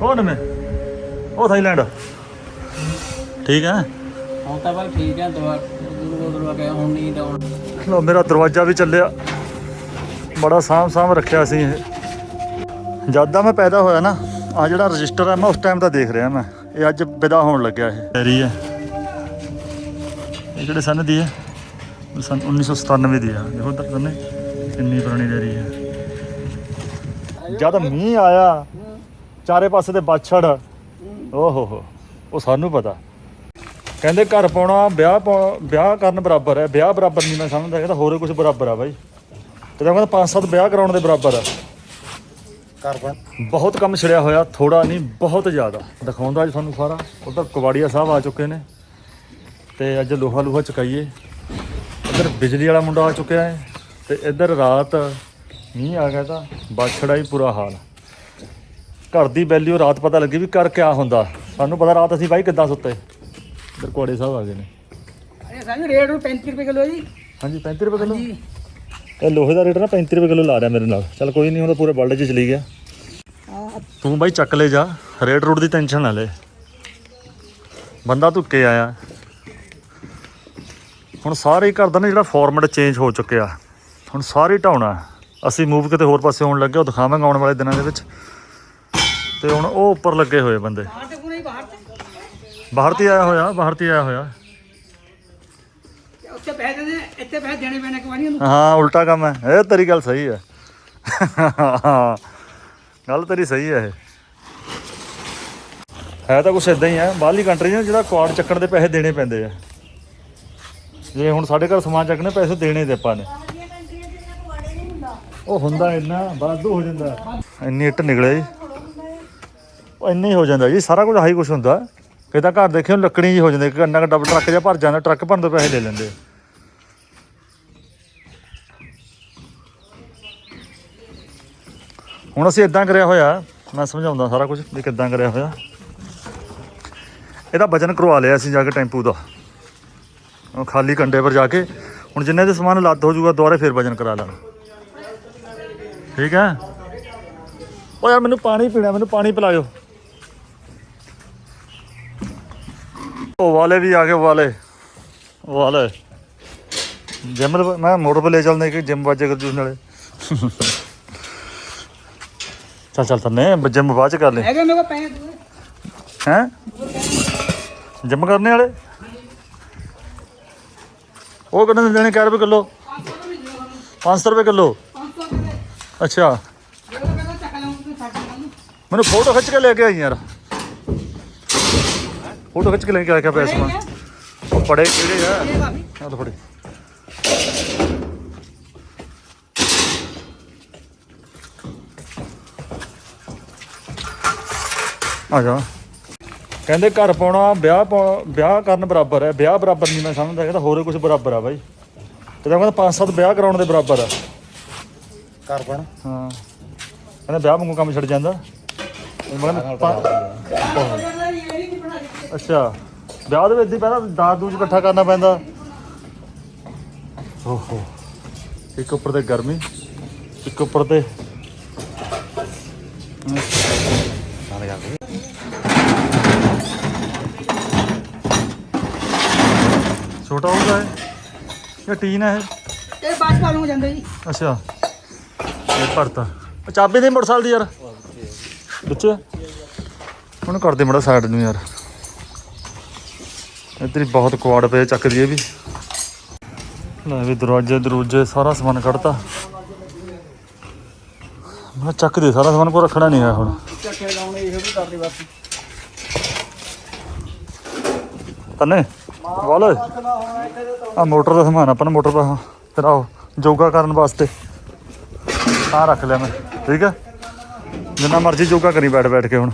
ਕੌਣ ਮੈਂ? ਉਹ ਥਾਈਲੈਂਡ। ਠੀਕ ਹੈ ਹੁਣ ਤਾਂ ਭਾਈ ਠੀਕ ਹੈ ਦਵਾ ਦੂਰ ਦੂਰ ਗਿਆ ਹੁਣ ਨਹੀਂ ਡਾਉਣ ਲੋ ਮੇਰਾ ਦਰਵਾਜ਼ਾ ਵੀ ਚੱਲਿਆ। ਬੜਾ ਸਾਂਭ ਸਾਂਭ ਰੱਖਿਆ ਸੀ ਇਹ। ਜਦ ਦਾ ਮੈਂ ਪੈਦਾ ਹੋਇਆ ਨਾ ਆ ਜਿਹੜਾ ਰਜਿਸਟਰ ਹੈ ਮੈਂ ਉਸ ਟਾਈਮ ਦਾ ਦੇਖ ਰਿਹਾ ਮੈਂ। ਇਹ ਅੱਜ ਵਿਦਾ ਹੋਣ ਲੱਗਿਆ ਇਹ। ਡੈਰੀ ਹੈ ਇਹ ਕਿਹੜੇ ਸਨ ਦੀ ਹੈ ਸਨ 1997 ਦੀ ਆ। ਦੇਖੋ ਤੱਕ ਤਨੇ ਕਿੰਨੀ ਪੁਰਾਣੀ ਡੈਰੀ ਹੈ ਜਦ ਮੀਂਹ ਆਇਆ ਚਾਰੇ ਪਾਸੇ ਤੇ ਬਾਛੜ। ਓ ਹੋ ਹੋ ਉਹ ਸਾਨੂੰ ਪਤਾ। ਕਹਿੰਦੇ ਘਰ ਪਾਉਣਾ ਵਿਆਹ ਪਾ- ਵਿਆਹ ਕਰਨ ਬਰਾਬਰ ਹੈ। ਵਿਆਹ ਬਰਾਬਰ ਨਹੀਂ ਮੈਂ ਸਮਝਦਾ ਕਹਿੰਦਾ ਹੋਰ ਕੁਝ ਬਰਾਬਰ ਆ ਬਾਈ। ਤੇ ਕਹਿੰਦਾ ਪੰਜ ਸੱਤ ਵਿਆਹ ਕਰਾਉਣ ਦੇ ਬਰਾਬਰ ਆ। ਘਰ ਬਣ। ਬਹੁਤ ਕੰਮ ਛੜਿਆ ਹੋਇਆ ਥੋੜਾ ਨਹੀਂ ਬਹੁਤ ਜ਼ਿਆਦਾ। ਦਿਖਾਉਂਦਾ ਅੱਜ ਤੁਹਾਨੂੰ ਸਾਰਾ। ਉਧਰ ਕਵਾੜੀਆ ਸਾਹਿਬ ਆ ਚੁੱਕੇ ਨੇ। ਤੇ ਅੱਜ ਲੋਹਾ ਲੋਹਾ ਚੁਕਾਈਏ। ਇੱਧਰ ਬਿਜਲੀ ਵਾਲਾ ਮੁੰਡਾ ਆ ਚੁੱਕਿਆ ਹੈ। ਤੇ ਇੱਧਰ ਰਾਤ ਮੀਂਹ ਆ ਗਿਆ ਤਾਂ ਬਾਛੜਾ ਹੀ ਪੂਰਾ ਹਾਲ। ਘਰ ਦੀ ਵੈਲਿਊ ਰਾਤ ਪਤਾ ਲੱਗੀ ਵੀ ਕਰ ਕਿਆ ਹੁੰਦਾ। ਸਾਨੂੰ ਪਤਾ ਰਾਤ ਅਸੀਂ ਬਾਈ ਕਿੱਦਾਂ ਸੁੱਤੇ। ਇੱਧਰ ਕੋੜੇ ਸਾਹਿਬ ਆ ਗਏ ਨੇ। ਅਰੇ ਸਾਨੂੰ ਰੇਟ ਨੂੰ 35 ਰੁਪਏ ਕਿਲੋ ਜੀ। ਹਾਂਜੀ 35 ਰੁਪਏ ਕਿਲੋ? ਇਹ ਲੋਹੇ ਦਾ ਰੇਟ ਨਾ 35 ਰੁਪਏ ਕਿਲੋ ਲਾ ਰਿਹਾ ਮੇਰੇ ਨਾਲ। ਚੱਲ ਕੋਈ ਨਹੀਂ ਹੁਣ ਤਾਂ ਪੂਰੇ ਵਰਲਡ 'ਚ ਚਲੀ ਗਿਆ। ਤੂੰ ਬਾਈ ਚੱਕ ਲੈ ਜਾ ਰੇਟ ਰੂਟ ਦੀ ਟੈਨਸ਼ਨ ਨਾ ਲੈ। ਬੰਦਾ ਧੁੱਕੇ ਆਇਆ। ਹੁਣ ਸਾਰੇ ਘਰ ਦਾ ਨਾ ਜਿਹੜਾ ਫਾਰਮੈਟ ਚੇਂਜ ਹੋ ਚੁੱਕਿਆ। ਹੁਣ ਸਾਰੇ ਢਾਉਣਾ। ਅਸੀਂ ਮੂਵ ਕਿਤੇ ਹੋਰ ਪਾਸੇ ਹੋਣ ਲੱਗੇ ਉਹ ਦਿਖਾਵਾਂਗੇ ਆਉਣ ਵਾਲੇ ਦਿਨਾਂ ਦੇ ਵਿੱਚ। ਤੇ ਹੁਣ ਉਹ ਉੱਪਰ ਲੱਗੇ ਹੋਏ ਬੰਦੇ। ਬਾਹਰ ਤੇ ਪੂਰਾ ਹੀ ਬਾਹਰ ਤੇ ਬਾਹਰ ਤੇ ਆਇਆ ਹੋਇਆ ਬਾਹਰ ਤੇ ਆਇਆ ਹੋਇਆ। ਉੱਥੇ ਪੈਸੇ ਦੇ ਇੱਥੇ ਪੈਸੇ ਦੇਣੇ ਪੈਣੇ ਕਵਾਣੀਆਂ ਨੂੰ ਹਾਂ ਉਲਟਾ ਕੰਮ ਹੈ। ਇਹ ਤੇਰੀ ਗੱਲ ਸਹੀ ਹੈ। ਗੱਲ ਤੇਰੀ ਸਹੀ ਹੈ ਇਹ। ਹੈ ਤਾਂ ਕੁਛ ਇਦਾਂ ਹੀ ਹੈ। ਬਾਹਰਲੀ ਕੰਟਰੀ 'ਚ ਜਿਹੜਾ ਕੁਆਡ ਚੱਕਣ ਦੇ ਪੈਸੇ ਦੇਣੇ ਪੈਂਦੇ ਆ। ਜੇ ਹੁਣ ਸਾਡੇ ਘਰ ਸਮਾਨ ਚੱਕਣੇ ਪੈਸੇ ਦੇਣੇ ਦੇ ਆਪਾਂ ਨੇ। ਉਹ ਹੁੰਦਾ ਇੰਨਾ ਵਾਧੂ ਹੋ ਜਾਂਦਾ। ਇੰਨੀ ਇੱਟ ਨਿਕਲੇ ਜੀ। ਇੰਨੀ ਹੋ ਜਾਂਦਾ ਜੀ, ਸਾਰਾ ਕੁਝ ਆਹੀ ਕੁਝ ਹੁੰਦਾ। ਕਿਤਾ ਘਰ ਦੇਖਿਓ ਲੱਕੜੀ ਜੀ ਹੋ ਜਾਂਦੀ ਇੱਕ ਅੰਨਾ ਡੱਬ ਟਰੱਕ ਜਿਹਾ ਭਰ ਜਾਂਦਾ ਟਰੱਕ ਭਰਨ ਦੇ ਪੈਸੇ ਲੈ ਲੈਂਦੇ। ਹੁਣ ਅਸੀਂ ਇਦਾਂ ਕਰਿਆ ਹੋਇਆ, ਮੈਂ ਸਮਝਾਉਂਦਾ ਸਾਰਾ ਕੁਝ ਵੀ ਕਿੱਦਾਂ ਕਰਿਆ ਹੋਇਆ। ਇਹਦਾ ਵਜਨ ਕਰਵਾ ਲਿਆ ਅਸੀਂ ਜਾ ਕੇ ਟੈਂਪੂ ਦਾ। ਉਹ ਖਾਲੀ ਕੰਡੇ ਪਰ ਜਾ ਕੇ, ਹੁਣ ਜਿੰਨੇ ਦੇ ਸਮਾਨ ਲੱਦ ਹੋ ਜਾਊਗਾ, ਦੁਬਾਰੇ ਫੇਰ ਵਜਨ ਕਰਾ ਲੈਣਾ। ਠੀਕ ਹੈ? ਉਹ ਯਾਰ ਮੈਨੂੰ ਪਾਣੀ ਪੀਣਾ, ਮੈਨੂੰ ਪਾਣੀ ਪਿਲਾਇਓ। ਉਹ ਵਾਲੇ ਵੀ ਆ ਗਏ ਵਾਲੇ ਵਾਲੇ ਜਿਮ ਮੈਂ ਮੋਟਰ 'ਤੇ ਲੈ ਚੱਲਦੇ ਕਿ ਜਿਮ ਵਾਜੇ ਕਰ ਜੂਸ ਨਾਲੇ। ਚੱਲ ਚੱਲ ਤੰਨੇ ਜਿਮ ਬਾਅਦ ਚ ਕਰ ਲੈ। ਹੈਗੇ ਮੇਰੇ ਕੋਲ ਪੈਸੇ ਦੂਰ ਹੈ? ਜਿਮ ਕਰਨੇ ਵਾਲੇ? ਉਹ ਕਿੰਨੇ ਦੇਣੇ? ਕਿਆ ਰੁਪਏ ਕਿਲੋ? 500 ਰੁਪਏ ਕਿਲੋ? 500 ਰੁਪਏ ਅੱਛਾ ਮੈਨੂੰ ਫੋਟੋ ਖਿੱਚ ਕੇ ਲੈ ਕੇ ਆਈ ਯਾਰ। ਫੋਟੋ ਖਿੱਚ ਕੇ ਲੈ ਕੇ ਆ ਕੇ ਪੈਸੇ ਮੈਂ ਉਹ ਪੜੇ ਕਿਹੜੇ ਆ ਇਹ ਭਾਬੀ। ਆ ਤਾਂ ਫੜੇ। ਆ ਜਾ। ਕਹਿੰਦੇ ਘਰ ਪਾਉਣਾ ਵਿਆਹ ਪਾਉਣਾ ਵਿਆਹ ਕਰਨ ਬਰਾਬਰ ਹੈ। ਵਿਆਹ ਬਰਾਬਰ ਨਹੀਂ ਮੈਂ ਸਮਝਦਾ ਕਹਿੰਦਾ ਹੋਰ ਕੁਝ ਬਰਾਬਰ ਆ ਬਾਈ। ਤੇ ਕਹਿੰਦਾ ਪੰਜ ਸੱਤ ਵਿਆਹ ਕਰਾਉਣ ਦੇ ਬਰਾਬਰ ਆ। ਘਰ ਬਣ ਹਾਂ। ਕਹਿੰਦਾ ਵਿਆਹ ਵਾਂਗੂ ਕੰਮ ਛੱਡ ਜਾਂਦਾ। ਇਹ ਮਗਰ ਅੱਛਾ। ਵਿਆਹ ਦੇ ਵਿੱਚ ਹੀ ਪਹਿਲਾਂ ਦਾਜ ਦੂਜ ਇਕੱਠਾ ਕਰਨਾ ਪੈਂਦਾ। ਓਹੋ। ਇੱਕ ਉੱਪਰ ਤੇ ਗਰਮੀ ਇੱਕ ਉੱਪਰ ਤੇ ਨਾਲ ਛੋਟਾ ਹੋਊਗਾ ਇਹ? ਇਹ ਟੀਨ ਹੈ ਇਹ? ਇਹ ਬਾਸ ਪਾ ਲੂੰ ਜਾਂਦੇ ਜੀ। ਅੱਛਾ। ਇਹ ਭਰਤਾ। ਚਾਬੀ ਦੇ ਮੋਟਰਸਾਈਕਲ ਦੀ ਯਾਰ। ਵਿੱਚ। ਹੁਣ ਕਰ ਦੇ ਮੜਾ ਸਾਈਡ ਨੂੰ ਯਾਰ। ਇੱਧਰ ਹੀ ਬਹੁਤ ਕੁਆੜ ਪਏ ਚੱਕਦੀ ਇਹ ਵੀ। ਲੈ ਵੀ ਦਰਵਾਜ਼ੇ, ਦਰੂਜੇ, ਸਾਰਾ ਸਮਾਨ ਕੱਢਤਾ। ਮੈਂ ਚੱਕ ਦੇ, ਸਾਰਾ ਸਮਾਨ ਕੋ ਰੱਖਣਾ ਨਹੀਂ ਹੈ ਹੁਣ। ਚੱਕੇ ਲਾਉਣੇ ਇਹੋ ਵੀ ਕਰਦੇ ਬਸ ਤੰਨੇ, ਵਾਲ ਆ ਮੋਟਰ ਦਾ ਸਮਾਨ ਆਪਣਾ ਮੋਟਰ ਦਾ ਤੇਰਾ ਉਹ ਯੋਗਾ ਕਰਨ ਵਾਸਤੇ। ਆ ਰੱਖ ਲਿਆ ਮੈਂ, ਠੀਕ ਹੈ ਜਿੰਨਾ ਮਰਜ਼ੀ ਯੋਗਾ ਕਰੀ ਬੈਠ ਬੈਠ ਕੇ ਹੁਣ।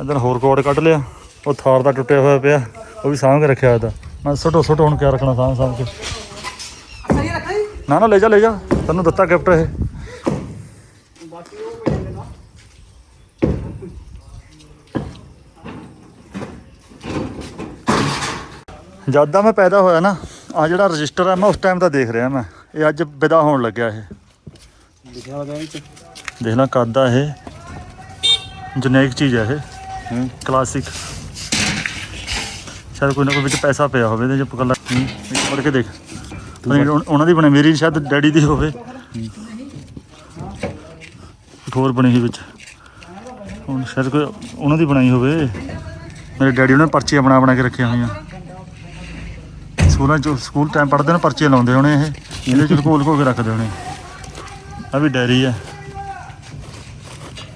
ਇਧਰ ਹੋਰ ਕੋਡ ਕੱਢ ਲਿਆ। ਉਹ ਥਾਰ ਦਾ ਟੁੱਟਿਆ ਹੋਇਆ ਪਿਆ ਉਹ ਵੀ ਸਾਂਭ ਕੇ ਰੱਖਿਆ ਉਹਦਾ ਮੈਂ ਸੁੱਟੋ ਸੁੱਟੋ ਹੁਣ ਕਿਆ ਰੱਖਣਾ ਸਾਂਭ ਸਾਂਭ ਕੇ। ਨਾ ਨਾ ਲੈ ਜਾ ਲੈ ਜਾ। ਤੈਨੂੰ ਦਿੱਤਾ ਗਿਫਟ ਇਹ। ਬਾਕੀ ਉਹ ਪੈ ਜਾਂਦੇ ਦਾ ਮੈਂ ਪੈਦਾ ਹੋਇਆ ਨਾ ਆ ਜਿਹੜਾ ਰਜਿਸਟਰ ਹੈ ਮੈਂ ਉਸ ਟਾਈਮ ਦਾ ਦੇਖ ਰਿਹਾ ਮੈਂ। ਇਹ ਅੱਜ ਵਿਦਾ ਹੋਣ ਲੱਗਿਆ ਇਹ। ਲਿਖਿਆ ਹੋਇਆ ਵਿੱਚ। ਦੇਖ ਲਾ ਕੱਦ ਆ ਇਹ। ਜਨੇਕ ਚੀਜ਼ ਹੈ ਇਹ। ਹੂੰ ਕਲਾਸਿਕ ਸ਼ਾਇਦ ਕੋਈ ਨਾ ਕੋਈ ਵਿੱਚ ਪੈਸਾ ਪਿਆ ਹੋਵੇ ਇਹਦੇ ਚ ਪਕੜ ਪੜ ਕੇ ਦੇਖ। ਪਤਾ ਉਹਨਾਂ ਦੀ ਬਣੀ ਮੇਰੀ ਸ਼ਾਇਦ ਡੈਡੀ ਦੀ ਹੋਵੇ। ਇੱਕ ਹੋਰ ਬਣੀ ਸੀ ਵਿੱਚ। ਹੁਣ ਸ਼ਾਇਦ ਕੋਈ ਉਹਨਾਂ ਦੀ ਬਣਾਈ ਹੋਵੇ। ਮੇਰੇ ਡੈਡੀ ਉਹਨੇ ਪਰਚੀਆਂ ਬਣਾ ਬਣਾ ਕੇ ਰੱਖੀਆਂ ਹੋਈਆਂ। ਸਕੂਲਾਂ ਚ ਸਕੂਲ ਟਾਈਮ ਪੜ੍ਹਦੇ ਨੇ ਪਰਚੀਆਂ ਲਾਉਂਦੇ ਹੋਣੇ ਇਹ। ਇਹਦੇ ਚ ਲੁਕੋ ਲੁਕੋ ਕੇ ਰੱਖਦੇ ਹੋਣੇ। ਆ ਵੀ ਡੈਰੀ ਹੈ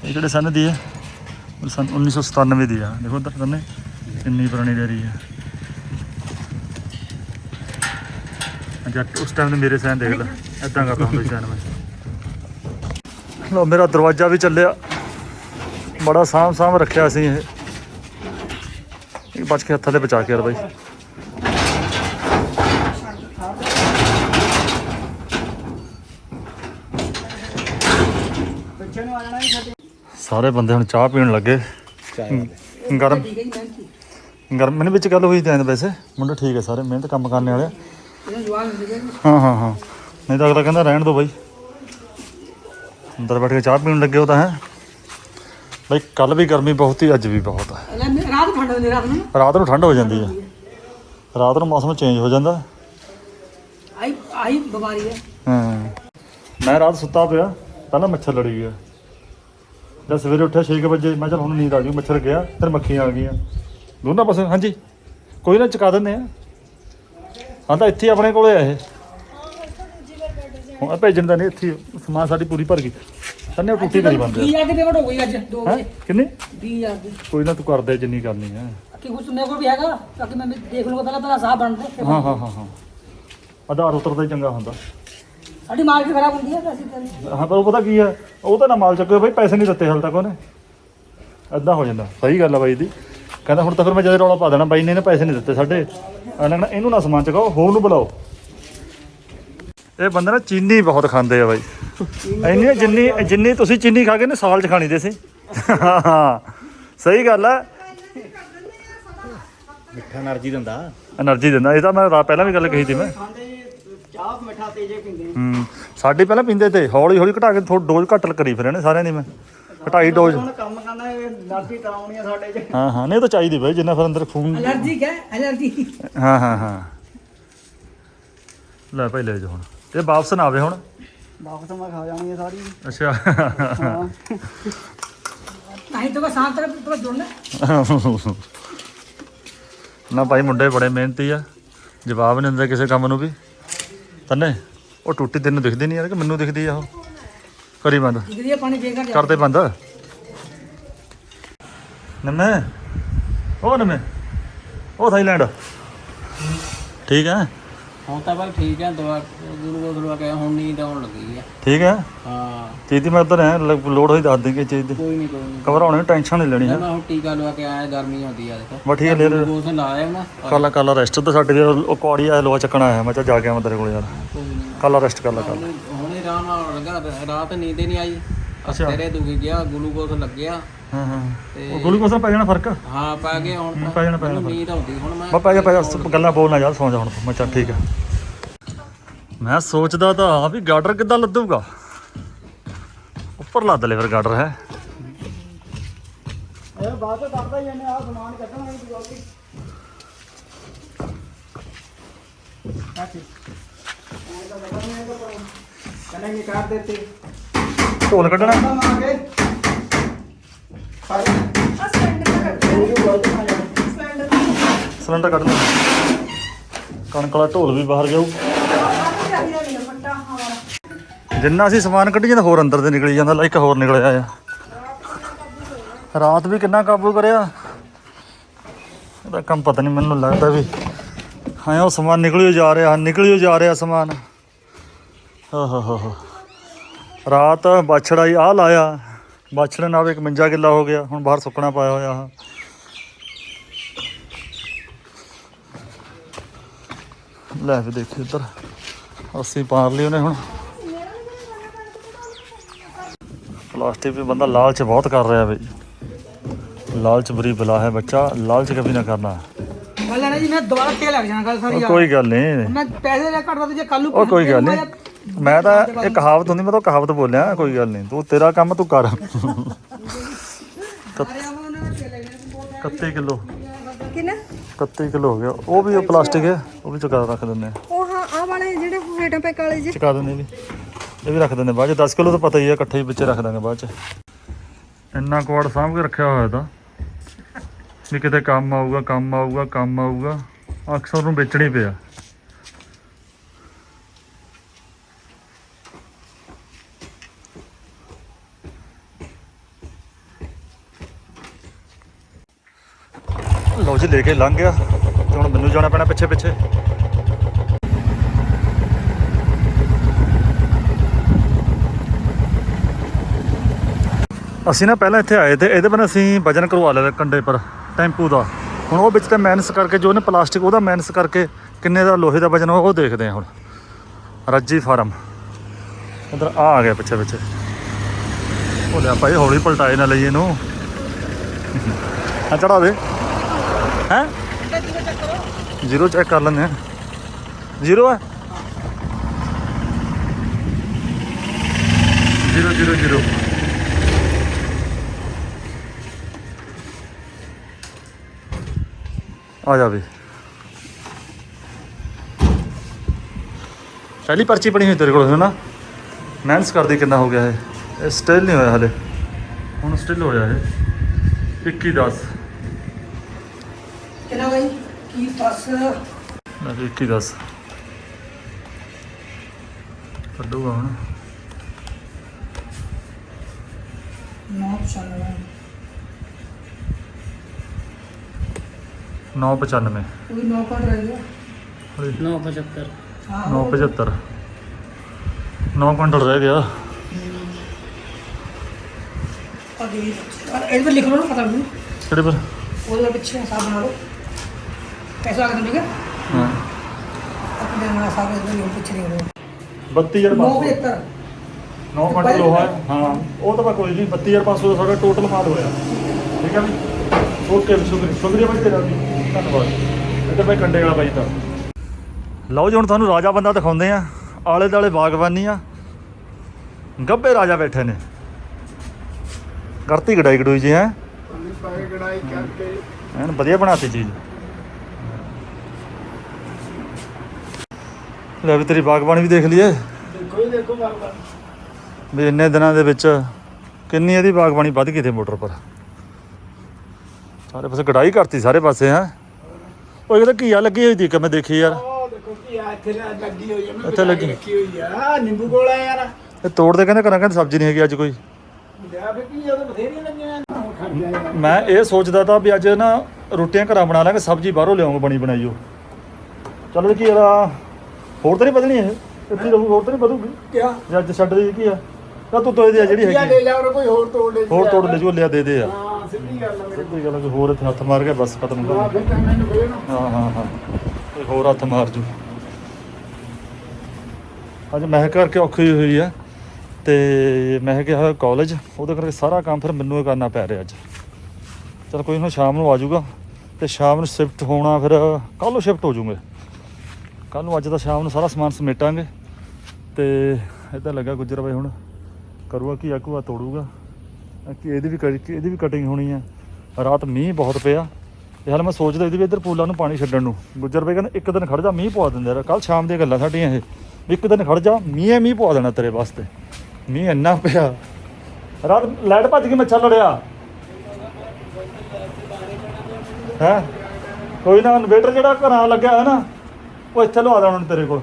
ਇਹ ਕਿਹੜੇ ਸੰਨ ਦੀ ਹੈ ਸੰਨ 1997 ਦੀ ਆ। ਦੇਖੋ ਉਧਰ ਕੰਨੇ ਕਿੰਨੀ ਪੁਰਾਣੀ ਡੈਰੀ ਹੈ ਜੱਟ ਉਸ ਟਾਈਮ ਦੇ ਮੇਰੇ ਸੈਨ ਦੇਖ ਲੈ ਐਦਾਂ ਕਰਦਾ ਹੁੰਦਾ ਸੈਨ ਮੈਂ। ਲੋ ਮੇਰਾ ਦਰਵਾਜ਼ਾ ਵੀ ਚੱਲਿਆ। ਬੜਾ ਸਾਂਭ ਸਾਂਭ ਰੱਖਿਆ ਸੀ ਇਹ ਬਚ ਕੇ ਹੱਥਾਂ ਤੇ ਬਚਾ ਕੇ ਯਾਰ ਬਾਈ। ਸਾਰੇ ਬੰਦੇ ਹੁਣ ਚਾਹ ਪੀਣ ਲੱਗੇ। ਚਾਹ ਗਰਮ। ਗਰਮ ਮੈਨੂੰ ਵਿੱਚ ਗੱਲ ਹੋਈ ਤਾਂ ਵੈਸੇ। ਮੁੰਡੇ ਠੀਕ ਹੈ ਸਾਰੇ ਮਿਹਨਤ ਕੰਮ ਕਰਨ ਵਾਲੇ ਆ। ਹਾਂ ਹਾਂ ਹਾਂ। ਨਹੀਂ ਤਾਂ ਅਗਲਾ ਕਹਿੰਦਾ ਰਹਿਣ ਦੋ ਬਾਈ। ਅੰਦਰ ਬੈਠ ਕੇ ਚਾਹ ਪੀਣ ਲੱਗੇ ਹੋ ਤਾਂ ਹੈ। ਬਾਈ ਕੱਲ ਵੀ ਗਰਮੀ ਬਹੁਤ ਹੀ ਅੱਜ ਵੀ ਬਹੁਤ ਹੈ ਰਾਤ ਠੰਡ ਹੁੰਦੀ ਰਾਤ ਨੂੰ ਰਾਤ ਨੂੰ ਠੰਡ ਹੋ ਜਾਂਦੀ ਹੈ ਰਾਤ ਨੂੰ ਮੌਸਮ ਚੇਂਜ ਹੋ ਜਾਂਦਾ। ਆਈ ਆਈ ਬਿਮਾਰੀ ਹੈ ਹਾਂ। ਮੈਂ ਰਾਤ ਸੁੱਤਾ ਪਿਆ ਪਹਿਲਾਂ ਮੱਛਰ ਲੜੀ ਗਿਆ। ਜਦ ਸਵੇਰੇ ਉੱਠਿਆ 6 ਵਜੇ ਮੈਂ ਚਲ ਹੁਣ ਨੀਂਦ ਆ ਜੂ ਮੱਛਰ ਗਿਆ ਫਿਰ ਮੱਖੀਆਂ ਆ ਗਈਆਂ। ਦੋਨਾਂ ਪਾਸੇ ਹਾਂਜੀ। ਕੋਈ ਨਾ ਚੁਕਾ ਦਿੰਦੇ ਆ ਹਾਂ ਤਾਂ ਇੱਥੇ ਆਪਣੇ ਕੋਲੇ ਆ ਇਹ। ਹੁਣ ਭੇਜਣ ਦਾ ਨਹੀਂ ਇੱਥੇ ਸਮਾਨ ਸਾਡੀ ਪੂਰੀ ਭਰ ਗਈ। ਤੰਨੇ ਟੁੱਟੀ ਕਰੀ ਬੰਦੇ 20000 ਦੀ ਪੇਮੈਂਟ ਹੋ ਗਈ ਅੱਜ 2 ਹੈ? ਵਜੇ। ਕਿੰਨੀ? 20000 ਦੀ। ਕੋਈ ਨਾ ਤੂੰ ਕਰਦੇ ਜਿੰਨੀ ਕਰਨੀ ਹੈ ਕਿ ਕੁਝ ਮੇਰੇ ਕੋਲ ਵੀ ਹੈਗਾ? ਤਾਂ ਕਿ ਮੈਂ ਦੇਖ ਲੂੰਗਾ ਪਹਿਲਾਂ ਪਹਿਲਾਂ ਸਾਹ ਬਣਦੇ ਹਾਂ ਹਾਂ ਹਾਂ ਹਾਂ। ਆਧਾਰ ਉਤਰਦਾ ਹੀ ਚੰਗਾ ਹੁੰਦਾ। ਸਾਡੀ ਮਾਰਕੀਟ ਖਰਾਬ ਹੁੰਦੀ ਹੈ ਤਾਂ ਅਸੀਂ ਹਾਂ ਪਰ ਉਹ ਪਤਾ ਕੀ ਆ ਉਹ ਤਾਂ ਨਾ ਮਾਲ ਚੱਕਿਆ ਬਈ ਪੈਸੇ ਨਹੀਂ ਦਿੱਤੇ ਹਾਲ ਤੱਕ ਉਹਨੇ। ਐਦਾਂ ਹੋ ਜਾਂਦਾ। ਸਹੀ ਗੱਲ ਆ ਬਾਈ ਦੀ। ਕਹਿੰਦਾ ਹੁਣ ਤਾਂ ਫਿਰ ਮੈਂ ਜਦੋਂ ਰੌਲਾ ਪਾ ਦੇਣਾ ਬਾਈ ਨੇ ਨਾ ਪੈਸੇ ਨਹੀਂ ਦਿੱਤੇ ਸਾਡੇ। ਇਹਨਾਂ ਕਹਿੰਦਾ ਇਹਨੂੰ ਨਾ ਸਮਾਨ ਚਕਾਓ ਹੋਰ ਨੂੰ ਬੁਲਾਓ। ਇਹ ਬੰਦੇ ਨਾ ਚੀਨੀ ਬਹੁਤ ਖਾਂਦੇ ਆ ਬਾਈ। ਇੰਨੀ ਜਿੰਨੀ ਜਿੰਨੀ ਤੁਸੀਂ ਚੀਨੀ ਖਾ ਕੇ ਨਾ ਸਾਲ ਚ ਖਾਣੀ ਦੇ ਸੀ ਸਹੀ ਗੱਲ ਆ। ਮਿੱਠਾ એનર્ਜੀ ਦਿੰਦਾ। એનર્ਜੀ ਦਿੰਦਾ। ਇਹ ਤਾਂ ਮੈਂ ਪਹਿਲਾਂ ਵੀ ਗੱਲ ਕਹੀ ਸੀ ਮੈਂ। ਚਾਹ ਮਿੱਠਾ ਤੇਜੇ ਪੀਂਦੇ ਹੂੰ ਸਾਡੇ ਪਹਿਲਾਂ ਪੀਂਦੇ ਤੇ ਹੌਲੀ ਹੌਲੀ ਘਟਾ ਕੇ ਥੋੜੀ ਡੋਜ਼ ਘੱਟ ਕਰੀ ਫਿਰ ਇਹਨੇ ਸਾਰਿਆਂ ਦੀ ਮੈਂ। ਘਟਾਈ ਡੋਜ਼। ਕੰਮ ਕਰਨਾ ਇਹ ਨਾਤੀ ਤਰਾਉਣੀ ਆ ਸਾਡੇ 'ਚ। ਹਾਂ ਹਾਂ ਨਹੀਂ ਇਹ ਤਾਂ ਚਾਹੀਦੀ ਬਈ ਜਿੰਨਾ ਫਿਰ ਅੰਦਰ ਖੂਨ ਅਲਰਜੀ ਹੈ ਅਲਰਜੀ। ਹਾਂ ਹਾਂ ਹਾਂ। ਲੈ ਭਾਈ ਲੈ ਜਾ ਹੁਣ। ਇਹ ਵਾਪਸ ਨਾ ਆਵੇ ਹੁਣ। ਵਾਪਸ ਮੈਂ ਖਾ ਜਾਣੀ ਹੈ ਸਾਰੀ। ਅੱਛਾ। ਨਹੀਂ ਤਾਂ ਸ਼ਾਂਤ ਤੱਕ ਤੋਂ ਜੁੜਨਾ। ਨਾ ਭਾਈ ਮੁੰਡੇ ਬੜੇ ਮਿਹਨਤੀ ਆ। ਜਵਾਬ ਨਹੀਂ ਦਿੰਦੇ ਕਿਸੇ ਕੰਮ ਨੂੰ ਵੀ। ਤੰਨੇ? ਉਹ ਟੁੱਟੀ ਤੈਨੂੰ ਦਿਖਦੀ ਨਹੀਂ ਯਾਰ ਕਿ ਮੈਨੂੰ ਦਿਖਦੀ ਆ ਉਹ। ਕਰੀ ਬੰਦ। ਜਿਗਰੀ ਪਾਣੀ ਪੀਏਗਾ ਕਰਦੇ ਬੰਦ। ਨਮੇ। ਉਹ ਨਮੇ। ਉਹ ਥਾਈਲੈਂਡ। ਠੀਕ ਹੈ। ਹੁਣ ਤਾਂ ਬਈ ਠੀਕ ਹੈ ਦਵਾ ਗੁਰੂ ਦਵਾ ਕੇ ਹੁਣ ਨੀਂਦ ਆਉਣ ਲੱਗੀ ਹੈ। ਠੀਕ ਹੈ? ਹਾਂ। ਚੀਜ਼ ਦੀ ਮੈਂ ਉਧਰ ਹੈ ਲੋਡ ਹੋਈ ਦੱਸ ਦੇਂਗੇ ਚੀਜ਼ ਦੀ। ਕੋਈ ਨਹੀਂ ਕੋਈ ਨਹੀਂ ਘਬਰਾਉਣੇ ਟੈਨਸ਼ਨ ਨਹੀਂ ਲੈਣੀ ਹੈ। ਮੈਂ ਹੁਣ ਟੀਕਾ ਲਵਾ ਕੇ ਆਇਆ ਗਰਮੀ ਹੁੰਦੀ ਆ ਦੇਖੋ। ਬਾ ਠੀਕ ਹੈ ਲੈ ਲੈ ਗੋਸ ਲਾਇਆ ਨਾ। ਕੱਲਾ ਕੱਲਾ ਰੈਸਟ ਤੇ ਸਾਡੇ ਵੀ ਉਹ ਕੌੜੀ ਆ ਲੋਹਾ ਚੱਕਣਾ ਆਇਆ ਮੈਂ ਚਾ ਜਾ ਕੇ ਆਵਾਂ ਤੇਰੇ ਕੋਲ ਯਾਰ। ਨਹੀਂ ਕੱਲਾ ਰੈਸਟ ਕਰ ਲਾ ਕੱਲ ਹੁਣੇ ਆਰਾਮ ਨਾਲ ਲੱਗਾ ਰਾਤ ਨੀਂਦ ਨਹੀਂ ਆਈ। ਤੇਰੇ ਦੁਖੀ ਗਿਆ ਗਲੂਕੋਸ ਲੱਗਿਆ। ਹਾਂ ਹਾਂ। ਉਹ ਗਲੂਕੋਸ ਨਾਲ ਪੈ ਜਾਣਾ ਫ਼ਰਕ? ਹਾਂ ਪੈ ਗਏ ਹੁਣ ਤਾਂ। ਪੈ ਜਾਣਾ ਪੈ ਜਾਣਾ ਨੀਂਦ ਆਉਂਦੀ ਹੁਣ ਮੈਂ ਪੈ ਜਾ ਪੈ ਜਾ ਗੱਲਾਂ ਬੋਲ ਨਾ ਯਾਰ ਸੌਂ ਜਾ ਹੁਣ ਤੂੰ। ਮੈਂ ਚੱਲ ਠੀਕ ਆ। ਮੈਂ ਸੋਚਦਾ ਤਾਂ ਆ ਵੀ ਗਾਰਡਰ ਕਿੱਦਾਂ ਲੱਦੂਗਾ? ਉੱਪਰ ਲੱਦ ਲੈ ਫਿਰ ਗਾਰਡਰ ਹੈ। ਇਹ ਬਾਅਦ ਤੋਂ ਕਰਦਾ ਹੀ ਇਹਨੇ ਆ ਸਮਾਨ ਕੱਢਣਾ ਹੀ ਦਿੱਤੇ। ਢੋਲ ਕੱਢਣਾ। ਕੰਮ ਆ ਗਏ ਸਿਲੰਡਰ ਕੱਢ ਲੈ ਕਣਕ ਵਾਲਾ ਢੋਲ ਵੀ ਬਾਹਰ ਜਾਊ। ਜਿੰਨਾ ਅਸੀਂ ਸਮਾਨ ਕੱਢੀ ਜਾਂਦਾ ਹੋਰ ਅੰਦਰ ਦੇ ਨਿਕਲੀ ਜਾਂਦਾ। ਲੈ ਹੋਰ ਨਿਕਲਿਆ ਆ। ਰਾਤ ਵੀ ਕਿੰਨਾ ਕਾਬੂ ਕਰਿਆ। ਇਹਦਾ ਕੰਮ ਪਤਾ ਨਹੀਂ ਮੈਨੂੰ ਲੱਗਦਾ ਵੀ। ਹਾਂ, ਉਹ ਸਮਾਨ ਨਿਕਲਿਓ ਜਾ ਰਿਹਾ ਨਿਕਲਿਓ ਜਾ ਰਿਹਾ ਸਮਾਨ। ਹੋ ਹੋ ਹੋ ਰਾਤ ਬਾਛੜਾ ਹੀ ਆ ਲਾਇਆ। ਬਾਛੜੇ ਨਾਲ ਇੱਕ ਮੰਜਾ ਗਿੱਲਾ ਹੋ ਗਿਆ ਹੁਣ ਬਾਹਰ ਸੁੱਕਣਾ ਪਾਇਆ ਹੋਇਆ ਆ ਲੈ ਵੀ ਦੇਖੀ ਇੱਧਰ ਅਸੀਂ ਪਾਰ ਲਈ ਉਹਨੇ ਹੁਣ। ਪਲਾਸਟਿਕ ਵੀ ਬੰਦਾ ਲਾਲਚ ਬਹੁਤ ਕਰ ਰਿਹਾ ਬਈ ਲਾਲਚ ਬੁਰੀ ਬਲਾ ਹੈ ਬੱਚਾ ਲਾਲਚ ਕभी ਨਾ ਕਰਨਾ। ਗੱਲ ਹੈ ਨਾ ਜੀ ਮੈਂ ਦੁਬਾਰਾ ਤੇ ਲੱਗ ਜਾਣਾ ਗੱਲ ਸਾਰੀ ਉਹ ਕੋਈ ਗੱਲ ਨਹੀਂ ਮੈਂ ਪੈਸੇ ਲੈ ਘਟਵਾ ਤੇ ਜੇ ਕੱਲ ਨੂੰ ਉਹ ਕੋਈ ਗੱਲ ਨਹੀਂ। ਮੈਂ ਤਾਂ ਇਹ ਕਹਾਵਤ ਹੁੰਦੀ ਮੈਂ ਤਾਂ ਕਹਾਵਤ ਬੋਲਿਆ ਕੋਈ ਗੱਲ ਨਹੀਂ ਤੂੰ ਤੇਰਾ ਕੰਮ ਤੂੰ ਕਰ। 31 ਕਿਲੋ। ਕਿੰਨਾ? 31 ਕਿਲੋ ਹੋ ਗਿਆ। ਉਹ ਵੀ ਪਲਾਸਟਿਕ ਹੈ ਉਹ ਵੀ ਚੁਕਾ ਰੱਖ ਦਿੰਦੇ ਆ। ਉਹ ਹਾਂ ਆ ਵਾਲੇ ਜਿਹੜੇ ਹੇਠਾਂ ਪੈ ਕਾਲੇ ਜਿਹੇ। ਚੁਕਾ ਦਿੰਦੇ ਵੀ। ਇਹ ਵੀ ਰੱਖ ਦਿੰਦੇ ਬਾਅਦ ਚ 10 ਕਿਲੋ ਤਾਂ ਪਤਾ ਹੀ ਹੈ ਇਕੱਠੇ ਹੀ ਵਿੱਚ ਰੱਖ ਦਾਂਗੇ ਬਾਅਦ ਚ। ਇੰਨਾ ਕੁਆੜ ਸਾਂਭ ਕੇ ਰੱਖਿਆ ਹੋਇਆ ਤਾਂ। ਵੀ ਕਿਤੇ ਕੰਮ ਆਊਗਾ ਕੰਮ ਆਊਗਾ ਕੰਮ ਆਊਗਾ। ਅਕਸਰ ਨੂੰ ਵੇਚਣੀ ਪਿਆ। ਲਓ ਜੀ ਲੈ ਕੇ ਲੰਘ ਗਿਆ ਤੇ ਹੁਣ ਮੈਨੂੰ ਜਾਣਾ ਪੈਣਾ ਪਿੱਛੇ ਪਿੱਛੇ। ਅਸੀਂ ਨਾ ਪਹਿਲਾਂ ਇੱਥੇ ਆਏ ਤੇ ਇਹਦੇ ਪਰ ਅਸੀਂ ਵਜਨ ਕਰਵਾ ਲਿਆ ਕੰਡੇ ਪਰ, ਟੈਂਪੂ ਦਾ। ਹੁਣ ਉਹ ਵਿੱਚ ਤੇ ਮੈਨਸ ਕਰਕੇ, ਜੋ ਨੇ ਪਲਾਸਟਿਕ ਉਹਦਾ ਮੈਨਸ ਕਰਕੇ ਕਿੰਨੇ ਦਾ ਲੋਹੇ ਦਾ ਵਜਨ ਉਹ ਉਹ ਦੇਖਦੇ ਹਾਂ ਹੁਣ। ਰੱਜੀ ਫਾਰਮ। ਉਧਰ ਆ ਆ ਗਿਆ ਪਿੱਛੇ ਪਿੱਛੇ। ਉਹ ਲਿਆ ਭਾਈ, ਹੌਲੀ ਪਲਟਾਏ ਨਾ ਲਈ ਇਹਨੂੰ। ਆ ਚੜਾ ਦੇ। ਹੈ? ਜ਼ੀਰੋ ਚੈੱਕ ਕਰ ਲੈਂਦੇ ਆ ਜ਼ੀਰੋ ਹੈ? Zero zero zero. ਆ ਜਾ ਵੀ। ਪਹਿਲੀ ਪਰਚੀ ਬਣੀ ਹੋਈ ਤੇਰੇ ਕੋਲ, ਹੈ ਨਾ? ਮੈਨਸ ਕਰਦੇ ਕਿੰਨਾ ਹੋ ਗਿਆ ਇਹ? ਇਹ ਸਟਿਲ ਨਹੀਂ ਹੋਇਆ ਹਲੇ। ਹੁਣ ਸਟਿਲ ਹੋਇਆ ਇਹ। 21 10 ਕਿੰਨਾ ਬਾਈ ਕੀ ਪਸ ਮੈਂ ਵੀ 21 10 ਕੱਢੂਗਾ ਹੁਣ। 995 995 ਕੋਈ 9 ਕਰ ਰਹਿ ਗਿਆ 975 ਹਾਂ 975 9 ਕੁਇੰਟਲ ਰਹਿ ਗਿਆ। ਅਗੇ ਇਹਦੇ ਪਰ ਲਿਖ ਲਓ ਨਾ ਪਤਾ ਮੈਨੂੰ। ਕਿਹੜੇ ਪਰ? ਉਹਦੇ ਪਿੱਛੇ ਹਿਸਾਬ ਬਣਾ ਲਓ ਪੈਸਾ ਆ ਗਿਆ ਹਾਂ। ਆਪਣੇ ਨਾਲ ਹਿਸਾਬ ਇਹਦੇ ਲਈ ਪਿੱਛੇ ਲਿਖ ਲਓ 32500 975 9 ਕੁਇੰਟਲ ਲੋਹਾ ਹੈ। ਹਾਂ ਉਹ ਤਾਂ ਮੈਂ ਕੋਈ ਨਹੀਂ 32500 ਦਾ ਸਾਡਾ ਟੋਟਲ ਮਾਲ ਹੋਇਆ। ਠੀਕ ਹੈ ਵੀ ਓਕੇ ਸ਼ੁਕਰੀਆ। ਸ਼ੁਕਰੀਆ ਬਾਈ ਤੇਰਾ ਵੀ। ਧੰਨਵਾਦ। ਇਹ ਤਾਂ ਬਾਈ ਕੰਡੇ ਵਾਲਾ ਬਾਈ ਤਾਂ। ਲਓ ਜੀ ਹੁਣ ਤੁਹਾਨੂੰ ਰਾਜਾ ਬੰਦਾ ਦਿਖਾਉਂਦੇ ਆ ਆਲੇ ਦਾਲੇ ਬਾਗਬਾਨੀ ਆ। ਗੱਬੇ ਰਾਜਾ ਬੈਠੇ ਨੇ। ਕਰਤੀ ਗੜਾਈ ਗੜੂਈ ਜੀ ਹੈ? ਐਨ ਵਧੀਆ ਬਣਾਤੀ ਚੀਜ਼। ਲੈ ਵੀ ਤੇਰੀ ਬਾਗਬਾਨੀ ਵੀ ਦੇਖ ਲਈਏ। ਦੇਖੋ ਦੇਖੋ ਬਾਬਾ ਵੀ ਇੰਨੇ ਦਿਨਾਂ ਦੇ ਵਿੱਚ ਕਿੰਨੀ ਇਹਦੀ ਬਾਗਬਾਨੀ ਵੱਧ ਗਈ ਤੇ ਮੋਟਰ ਪਰ। ਸਾਰੇ ਪਾਸੇ ਗੜਾਈ ਕਰਤੀ ਸਾਰੇ ਪਾਸੇ ਹੈ। ਉਹ ਇਹਦਾ ਘੀਆ ਲੱਗੀ ਹੋਈ ਦੀ ਕਿ ਮੈਂ ਦੇਖੀ ਯਾਰ। ਇੱਥੇ ਲੱਗੀ ਹੋਈ ਹੈ ਮੈਂ ਇੱਥੇ ਲੱਗੀ। ਰੱਖੀ ਹੋਈ ਆ। ਨਿੰਬੂ ਕੋਲਾ ਯਾਰ। ਇਹ ਤੋੜਦੇ ਕਹਿੰਦੇ ਕਰਾਂ ਕਹਿੰਦੇ ਸਬਜ਼ੀ ਨਹੀਂ ਹੈਗੀ ਅੱਜ ਕੋਈ। ਮੈਂ ਇਹ ਸੋਚਦਾ ਤਾਂ ਵੀ ਅੱਜ ਨਾ ਰੋਟੀਆਂ ਘਰਾਂ ਬਣਾ ਲਾਂਗੇ ਸਬਜ਼ੀ ਬਾਹਰੋਂ ਲਿਆਉਂਗੇ ਬਣੀ ਬਣਾਈ ਉਹ। ਚਲੋ ਕੀ ਯਾਰ ਹੋਰ ਤਾਂ ਨਹੀਂ ਬਦਲਣੀ ਇਹ। ਇੱਥੇ ਰਹੂ ਹੋਰ ਤਾਂ ਨਹੀਂ ਵਧੂਗੀ। ਕਿਆ? ਜੇ ਅੱਜ ਛੱਡ ਦੀ ਕੀ ਆ? ਤਾਂ ਤੂੰ ਤੋਏ ਦੀ ਆ ਜਿਹੜੀ ਕੀ ਹੈਗੀ ਲੈ ਉਹ ਕੋਈ ਹੋਰ ਤੋੜ ਲੈ ਹੋਰ ਤੋੜ ਲੈ ਜੋ ਲਿਆ ਦੇ ਦੇ ਆ। ਹਾਂ ਸਿੱਧੀ ਗੱਲ ਆ ਮੇਰੇ ਸਿੱਧੀ ਗੱਲ ਆ, ਕੋਈ ਹੋਰ ਇੱਥੇ ਹੱਥ ਮਾਰ ਕੇ ਬਸ ਖਤਮ ਕੋਲ ਕਰ ਫਿਰ ਤਾਂ ਮੈਨੂੰ ਕੋਈ ਨਾ। ਹਾਂ ਹਾਂ ਹਾਂ। ਕੋਈ ਹੋਰ ਹੱਥ ਮਾਰ ਜੂ। ਅੱਜ ਮੈਂ ਕਰਕੇ ਔਖੀ ਹੋਈ ਆ। ਤੇ ਮੈਂ ਗਿਆ ਹੋਇਆ ਕਾਲਜ ਉਹਦੇ ਕਰਕੇ ਸਾਰਾ ਕੰਮ ਫਿਰ ਮੈਨੂੰ ਹੀ ਕਰਨਾ ਪੈ ਰਿਹਾ ਅੱਜ। ਚਲ ਕੋਈ ਨਾ ਸ਼ਾਮ ਨੂੰ ਆ ਜਾਊਗਾ ਤੇ ਸ਼ਾਮ ਨੂੰ ਸ਼ਿਫਟ ਹੋਣਾ ਫਿਰ ਕੱਲ੍ਹ ਨੂੰ ਸ਼ਿਫਟ ਹੋ ਜਾਊਂਗੇ ਕੱਲ੍ਹ ਨੂੰ ਅੱਜ ਤਾਂ ਸ਼ਾਮ ਨੂੰ ਸਾਰਾ ਸਮਾਨ ਸਮੇਟਾਂਗੇ। ਤੇ ਇਦਾਂ ਲੱਗਾ ਗੁੱਜਰ ਬਾਈ ਹੁਣ ਕਰੂਗਾ ਕੀ ਆਕੂਆ ਤੋੜੂਗਾ। ਕਿ ਇਹਦੀ ਵੀ ਕਰੀ- ਇਹਦੀ ਵੀ ਕਟਿੰਗ ਹੋਣੀ ਆ। ਰਾਤ ਮੀਂਹ ਬਹੁਤ ਪਿਆ। ਤੇ ਹਾਲ ਮੈਂ ਸੋਚਦਾ ਇਹਦੀ ਵੀ ਇੱਧਰ ਪੂਲਾਂ ਨੂੰ ਪਾਣੀ ਛੱਡਣ ਨੂੰ। ਗੁੱਜਰ ਬਾਈ ਕਹਿੰਦਾ, ਇੱਕ ਦਿਨ ਖੜ ਜਾ, ਮੀਂਹ ਪਵਾ ਦਿੰਦੇ ਯਾਰ ਕੱਲ ਸ਼ਾਮ ਦੀਆਂ ਗੱਲਾਂ ਸਾਡੀਆਂ ਇਹ। ਵੀ ਇੱਕ ਦਿਨ ਖੜ ਜਾ, ਮੀਂਹ ਹੈ ਮੀਂਹ ਪਵਾ ਦੇਣਾ ਤੇਰੇ ਵਾਸਤੇ। ਮੀਂਹ ਇੰਨਾ ਪਿਆ। ਰਾਤ ਲਾਈਟ ਭੱਜ ਕੇ ਮੱਛਰ ਲੜਿਆ। ਹੈ? ਕੋਈ ਨਾ, ਇਨਵੇਟਰ ਜਿਹੜਾ ਘਰਾਂ ਲੱਗਿਆ ਹੈ ਨਾ ਉਹ ਇੱਥੇ ਲਵਾ ਦੇਣਾ ਹੁਣ ਤੇਰੇ ਕੋਲ।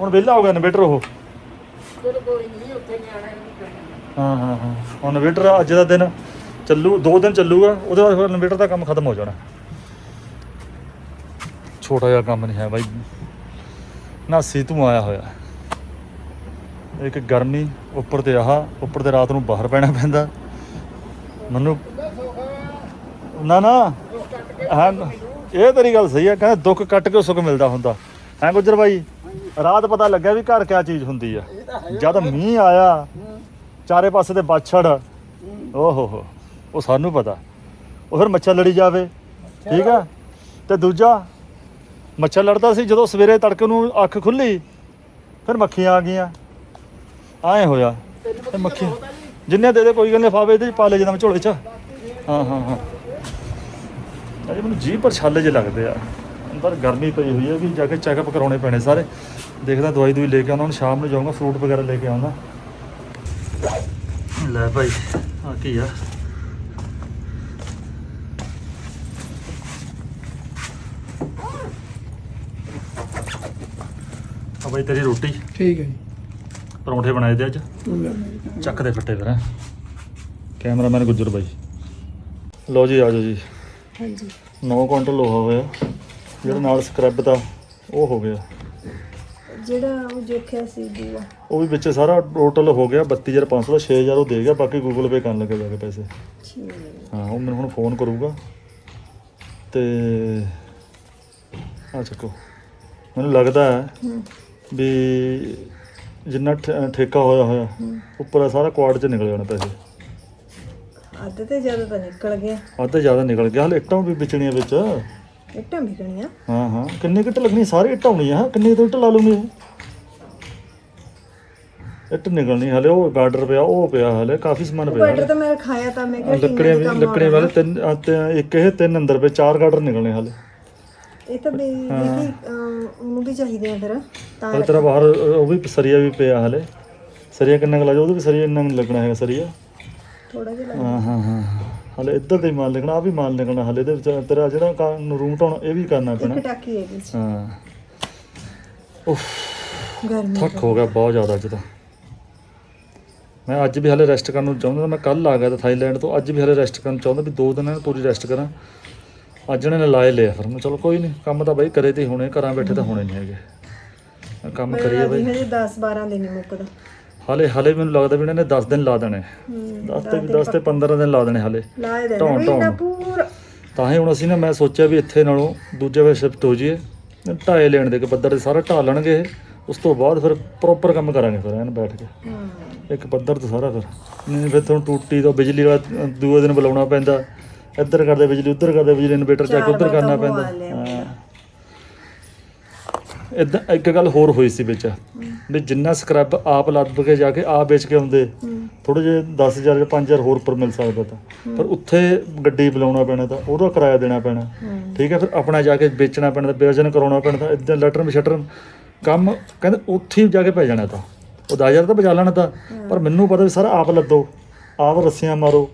ਹੁਣ ਵਿਹਲਾ ਹੋ ਗਿਆ ਇਨਵੇਟਰ ਉਹ। ਚਲੋ ਕੋਈ ਨਹੀਂ ਉੱਥੇ ਨਿਆਣੇ ਨੂੰ ਕਰਨਾ ਹਾਂ ਹਾਂ ਹਾਂ। ਹੁਣ ਇਨਵੇਟਰ ਅੱਜ ਦਾ ਦਿਨ ਚੱਲੂ ਦੋ ਦਿਨ ਚੱਲੂਗਾ ਉਹਦੇ ਬਾਅਦ ਫਿਰ ਇਨਵੇਟਰ ਦਾ ਕੰਮ ਖਤਮ ਹੋ ਜਾਣਾ। ਛੋਟਾ ਜਿਹਾ ਕੰਮ ਨਹੀਂ ਹੈ ਬਾਈ। ਨਾਸੀ ਤੂੰ ਆਇਆ ਹੋਇਆ। ਇੱਕ ਗਰਮੀ ਉੱਪਰ ਤੇ ਆਹ ਉੱਪਰ ਤੇ ਰਾਤ ਨੂੰ ਬਾਹਰ ਪੈਣਾ ਪੈਂਦਾ। ਮੈਨੂੰ ਨਾ ਨਾ। ਹਾਂ। ਇਹ ਤੇਰੀ ਗੱਲ ਸਹੀ ਹੈ ਕਹਿੰਦਾ ਦੁੱਖ ਕੱਟ ਕੇ ਸੁੱਖ ਮਿਲਦਾ ਹੁੰਦਾ। ਹੈ ਗੁੱਜਰ ਬਾਈ? ਰਾਤ ਪਤਾ ਲੱਗਿਆ ਵੀ ਘਰ ਕਿਆ ਚੀਜ਼ ਹੁੰਦੀ ਆ। ਜਦ ਮੀਂਹ ਆਇਆ ਚਾਰੇ ਪਾਸੇ ਤੇ ਬਾਛੜ। ਓ ਹੋ ਹੋ ਉਹ ਸਾਨੂੰ ਪਤਾ। ਉਹ ਫਿਰ ਮੱਛਰ ਲੜੀ ਜਾਵੇ। ਠੀਕ ਆ? ਤੇ ਦੂਜਾ ਮੱਛਰ ਲੜਦਾ ਸੀ ਜਦੋਂ ਸਵੇਰੇ ਤੜਕੇ ਨੂੰ ਅੱਖ ਖੁੱਲੀ ਫਿਰ ਮੱਖੀਆਂ ਆ ਗਈਆਂ। ਆਏ ਹੋਇਆ। ਇਹ ਮੱਖੀਆਂ ਜਿੰਨੇ ਦੇ ਦੇ ਕੋਈ ਗੱਲ ਨਹੀਂ ਫਾਵੇ ਇਹਦੇ ਚ ਪਾ ਲੈ ਜਦੋਂ ਝੋਲੇ ਚ। ਹਾਂ ਹਾਂ ਹਾਂ। ਅਜੇ ਮੈਨੂੰ ਜੀ ਪਰ ਛਾਲੇ ਜੇ ਲੱਗਦੇ ਆ। ਅੰਦਰ ਗਰਮੀ ਪਈ ਹੋਈ ਹੈ ਵੀ ਜਾ ਕੇ ਚੈੱਕਅਪ ਕਰਾਉਣੇ ਪੈਣੇ ਸਾਰੇ। ਦੇਖਦਾ ਦਵਾਈ ਦੂਈ ਲੈ ਕੇ ਆਉਣਾ ਹੁਣ ਸ਼ਾਮ ਨੂੰ ਜਾਊਂਗਾ ਫਰੂਟ ਵਗੈਰਾ ਲੈ ਕੇ ਆਉਂਦਾ। ਲੈ ਭਾਈ ਆ ਕੀ ਆ? ਆ ਬਾਈ ਤੇਰੀ ਰੋਟੀ। ਠੀਕ ਹੈ ਪਰੌਂਠੇ ਬਣਾਏ ਤੇ ਅੱਜ। ਚੱਕ ਦੇ ਫੱਟੇ ਫਿਰ। ਕੈਮਰਾਮੈਨ ਗੁੱਜਰ ਬਾਈ। ਲਓ ਜੀ ਆ ਜਾਓ ਜੀ। ਹਾਂਜੀ। 9 ਕੁਇੰਟਲ ਲੋਹਾ ਹੋਇਆ। ਜਿਹੜਾ ਨਾਲ ਸਕ੍ਰੈਬ ਦਾ ਉਹ ਹੋ ਗਿਆ। ਜਿਹੜਾ ਉਹ ਦੇਖਿਆ ਸੀ ਦੂਆ ਉਹ ਵੀ ਵਿੱਚ ਸਾਰਾ ਟੋਟਲ ਹੋ ਗਿਆ। 32500 ਦਾ 6000 ਉਹ ਦੇ ਗਿਆ। ਬਾਕੀ ਗੂਗਲ ਪੇ ਕਰਨ ਲੱਗੇ ਜਾ ਕੇ ਪੈਸੇ। ਠੀਕ। ਹੈ ਉਹ ਮੈਨੂੰ ਹੁਣ ਫੋਨ ਕਰੂਗਾ। ਤੇ ਆ ਚੱਕੋ। ਮੈਨੂੰ ਲੱਗਦਾ ਹੈ ਵੀ ਜਿੰਨਾ ਠੇਕਾ ਹੋਇਆ ਹੋਇਆ ਉੱਪਰ ਸਾਰਾ ਕੁਆਡ ਚ ਨਿਕਲ ਜਾਣਾ ਪੈਸੇ। ਅੱਧ ਤੇ ਜ਼ਿਆਦਾ ਤਾਂ ਨਿਕਲ ਗਿਆ। ਅੱਧ ਜ਼ਿਆਦਾ ਨਿਕਲ ਗਿਆ। ਹਲੇ ਇੱਟਾਂ ਵੀ ਵਿਚਣੀਆਂ ਵਿੱਚ। ਇੱਟਾਂ ਵਿਕਣੀਆਂ ਹਾਂ ਹਾਂ। ਕਿੰਨੇ ਕਿੱਟ ਲੱਗਣੀ? ਸਾਰੇ ਇੱਟ ਆਉਣੀ ਆ। ਕਿੰਨੇ ਤੋਂ ਇੱਟ ਲਾ ਲੂੰਗੇ? ਇੱਟ ਨਿਕਲਣੀ ਹਲੇ। ਉਹ ਗਾਰਡਰ ਪਿਆ ਉਹ ਪਿਆ ਹਲੇ। ਕਾਫੀ ਸਮਾਨ ਪਿਆ ਬਟਰ ਤਾਂ ਮੈਂ ਖਾਇਆ ਤਾਂ ਮੈਂ ਕਿਹਾ ਲੱਕੜੀਆਂ ਵੀ ਲੱਕੜੀਆਂ ਵਾਲੇ ਤਿੰਨ ਇੱਕ ਇਹ ਤਿੰਨ ਅੰਦਰ ਪਏ ਚਾਰ ਗਾਰਡਰ ਨਿਕਲਣੇ ਹਲੇ। ਇਹ ਤਾਂ ਬਈ ਦੇਖੀ ਉਹਨੂੰ ਵੀ ਚਾਹੀਦੇ ਆ ਫਿਰ। ਤਾਂ ਹਲੇ ਤੇਰਾ ਬਾਹਰ ਉਹ ਵੀ ਸਰੀਆ ਵੀ ਪਿਆ ਹਲੇ। ਸਰੀਆ ਕਿੰਨਾ ਕੁ ਲੱਗ ਜਾ ਉਹਦੇ ਵੀ ਸਰੀਆ ਇੰਨਾ ਨਹੀਂ ਲੱਗਣਾ ਹੈਗਾ ਸਰੀਆ। ਥੋੜਾ ਜਿਹਾ ਲੱਗ- ਹਾਂ ਹਾਂ ਹਾਂ। ਹਲੇ ਇੱਧਰ ਦੇ ਮਾਲ ਨਿਕਲਣਾ ਆ ਵੀ ਮਾਲ ਨਿਕਲਣਾ ਹਲੇ ਇਹਦੇ ਵਿੱਚ ਤੇਰਾ ਜਿਹੜਾ ਰੂਮ ਢਾਉਣਾ ਇਹ ਵੀ ਕਰਨਾ ਪੈਣਾ। ਇੱਕ ਟਾਕੀ ਹੈ ਵਿੱਚ ਹਾਂ। ਉਫ ਗਰਮੀ ਥੱਕ ਹੋ ਗਿਆ ਬਹੁਤ ਜ਼ਿਆਦਾ ਅੱਜ ਤਾਂ। ਮੈਂ ਅੱਜ ਵੀ ਹਲੇ ਰੈਸਟ ਕਰਨ ਨੂੰ ਚਾਹੁੰਦਾ ਮੈਂ ਕੱਲ ਆ ਗਿਆ ਤਾਂ ਥਾਈਲੈਂਡ ਤੋਂ। ਅੱਜ ਵੀ ਹਲੇ ਰੈਸਟ ਕਰਨ ਚਾਹੁੰਦਾ ਵੀ ਦੋ ਦਿਨ ਪੂਰੀ ਰੈਸਟ ਕਰਾਂ। ਅੱਜ ਨੇ ਲਾਏ ਲਿਆ ਫਿਰ। ਮੈਂ ਚਲੋ ਕੋਈ ਨਹੀਂ ਕੰਮ ਤਾਂ ਬਾਈ ਕਰੇ ਤੇ ਹੋਣੇ ਘਰਾਂ ਬੈਠੇ ਤਾਂ ਹੋਣੇ ਨਹੀਂ ਹੈਗੇ। ਕੰਮ ਕਰੀਏ ਬਾਈ। ਹਜੇ 10 12 ਦਿਨ ਹੀ ਮੁੱਕਦਾ। ਹਲੇ ਹਲੇ ਮੈਨੂੰ ਲੱਗਦਾ ਵੀ ਇਹਨਾਂ ਨੇ 10 ਦਿਨ ਲਾ ਦੇਣੇ। ਹੂੰ 10 ਤੇ 10 ਤੇ 15 ਦਿਨ ਲਾ ਦੇਣੇ ਹਲੇ। ਦੇ ਵੀ ਨਾ ਢਾਉਣ। ਪੂਰਾ ਤਾਂ ਹੀ ਹੁਣ ਅਸੀਂ ਨਾ ਮੈਂ ਸੋਚਿਆ ਵੀ ਇੱਥੇ ਨਾਲੋਂ ਦੂਜੇ ਵੇ ਸ਼ਿਫਟ ਹੋ ਜਾਈਏ। ਢਾਏ ਲੈਣ ਦੇ ਕੇ ਬੱਦਰ ਦੇ ਸਾਰਾ ਢਾਹ ਲੈਣਗੇ। ਉਸ ਤੋਂ ਬਾਅਦ ਫਿਰ ਪ੍ਰੋਪਰ ਕੰਮ ਕਰਾਂਗੇ ਫਿਰ ਐਨ ਬੈਠ ਕੇ। ਇੱਕ ਪੱਧਰ ਤੋਂ ਸਾਰਾ ਫਿਰ। ਨਹੀਂ ਫਿਰ ਤੁਹਾਨੂੰ ਟੂਟੀ ਤੋਂ ਬਿਜਲੀ ਵਾਲਾ ਅ, ਦੂਏ ਦਿਨ ਬੁਲਾਉਣਾ ਪੈਂਦਾ। ਇੱਧਰ ਕਰਦੇ ਬਿਜਲੀ ਉੱਧਰ ਕਰਦੇ ਬਿਜਲੀ ਇਨਵੇਟਰ ਚੱਕ ਉੱਧਰ ਕਰਨਾ ਤਾਂ ਪੈਂਦਾ। ਹਾਂ। ਇਦਾਂ ਇੱਕ ਗੱਲ ਹੋਰ ਹੋਈ ਸੀ ਵਿੱਚ ਵੀ ਜਿੰਨਾ ਸਕ੍ਰੈਬ ਆਪ ਲੱਭ ਕੇ ਜਾ ਕੇ ਆਪ ਵੇਚ ਕੇ ਆਉਂਦੇ ਥੋੜੇ ਜਿਹੇ 10000 ਜਾਂ 5000 ਹੋਰ ਉੱਪਰ ਮਿਲ ਸਕਦਾ ਤਾਂ। ਪਰ ਉੱਥੇ ਗੱਡੀ ਬੁਲਾਉਣਾ ਪੈਣਾ ਤਾਂ ਉਹਦਾ ਕਿਰਾਇਆ ਦੇਣਾ ਪੈਣਾ। ਠੀਕ ਹੈ ਫਿਰ ਆਪਣਾ ਜਾ ਕੇ ਵੇਚਣਾ ਪੈਣਾ ਤਾਂ ਬੇਵਜਨ ਕਰਾਉਣਾ ਪੈਣਾ ਤਾਂ ਇਦਾਂ ਲੈਟਰ ਮਸ਼ਟਰ ਕੰਮ ਕਹਿੰਦੇ ਉੱਥੇ ਜਾ ਕੇ ਪੈ ਜਾਣਾ ਤਾਂ। ਉਹ 10000 ਤਾਂ ਬਚਾ ਲੈਣਾ ਤਾਂ ਪਰ ਮੈਨੂੰ ਪਤਾ ਵੀ ਸਾਰਾ ਆਪ ਲੱਦੋ ਆਪ ਰੱਸੀਆਂ ਮਾਰੋ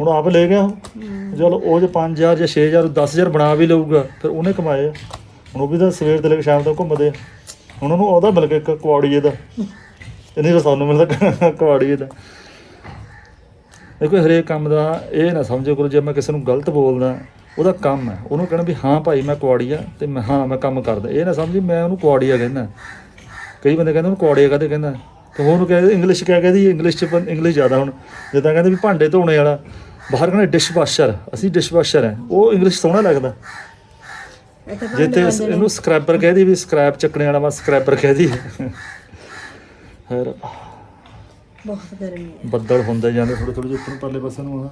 ਹੁਣ ਆਪ ਲੈ ਗਿਆ। ਚਲੋ ਉਹ ਜੇ 5000 ਜਾਂ 6000 10000 ਬਣਾ ਵੀ ਲਊਗਾ ਫਿਰ ਉਹਨੇ ਕਮਾਏ ਹੁਣ ਉਹ ਵੀ ਤਾਂ ਸਵੇਰ ਤੋਂ ਲੈ ਕੇ ਸ਼ਾਮ ਤੱਕ ਘੁੰਮਦੇ ਆ। ਹੁਣ ਉਹਨੂੰ ਉਹਦਾ ਮਿਲ ਗਿਆ ਇੱਕ ਕੁਆੜੀਏ ਦਾ। ਇਹਨੇ ਤਾਂ ਸਾਨੂੰ ਮਿਲਦਾ ਕੁਆੜੀਏ ਦਾ। ਦੇਖੋ ਹਰੇਕ ਕੰਮ ਦਾ ਇਹ ਨਾ ਸਮਝੋ ਕਰੋ, ਜੇ ਮੈਂ ਕਿਸੇ ਨੂੰ ਗਲਤ ਬੋਲਦਾ, ਉਹਦਾ ਕੰਮ ਹੈ। ਉਹਨੂੰ ਕਹਿਣਾ ਵੀ ਹਾਂ ਭਾਈ, ਮੈਂ ਕੁਆੜੀਆ ਤੇ ਮੈਂ ਹਾਂ, ਮੈਂ ਕੰਮ ਕਰਦਾ। ਇਹ ਨਾ ਸਮਝੀ ਮੈਂ ਉਹਨੂੰ ਕੁਆੜੀਆ ਕਹਿੰਦਾ। ਕਈ ਬੰਦੇ ਕਹਿੰਦੇ ਉਹਨੂੰ ਕੁਆੜੀਆ ਕਦੇ ਕਹਿੰਦਾ? ਤੇ ਉਹਨੂੰ ਕਹਿੰਦੇ ਇੰਗਲਿਸ਼ ਕਹਿ ਕਹਿੰਦੀ? ਇੰਗਲਿਸ਼ ਚ ਇੰਗਲਿਸ਼ ਜ਼ਿਆਦਾ ਹੁਣ। ਜਿੱਦਾਂ ਕਹਿੰਦੇ ਵੀ ਭਾਂਡੇ ਧੋਣੇ ਵਾਲਾ, ਬਾਹਰ ਕਹਿੰਦੇ ਡਿਸ਼ ਵਾਸ਼ਰ ਅਸੀਂ ਡਿਸ਼ ਵਾਸ਼ਰ ਹੈ। ਉਹ ਇੰਗਲਿਸ਼ ਸੋਹਣਾ ਲੱਗਦਾ। ਇੱਥੇ ਜੇ ਤੇ ਇਹਨੂੰ ਸਕ੍ਰੈਬਰ ਕਹਦੀ ਵੀ ਸਕ੍ਰੈਪ ਚੱਕਣੇ ਵਾਲਾ ਮੈਂ ਸਕ੍ਰੈਬਰ ਕਹਦੀ ਫਿਰ ਬਹੁਤ ਗਰਮੀ ਹੈ। ਬੱਦਲ ਹੁੰਦੇ ਜਾਂਦੇ ਥੋੜੇ ਥੋੜੇ ਜਿਹੇ ਉੱਪਰ ਪਰਲੇ ਪਾਸੇ ਨੂੰ ਆ।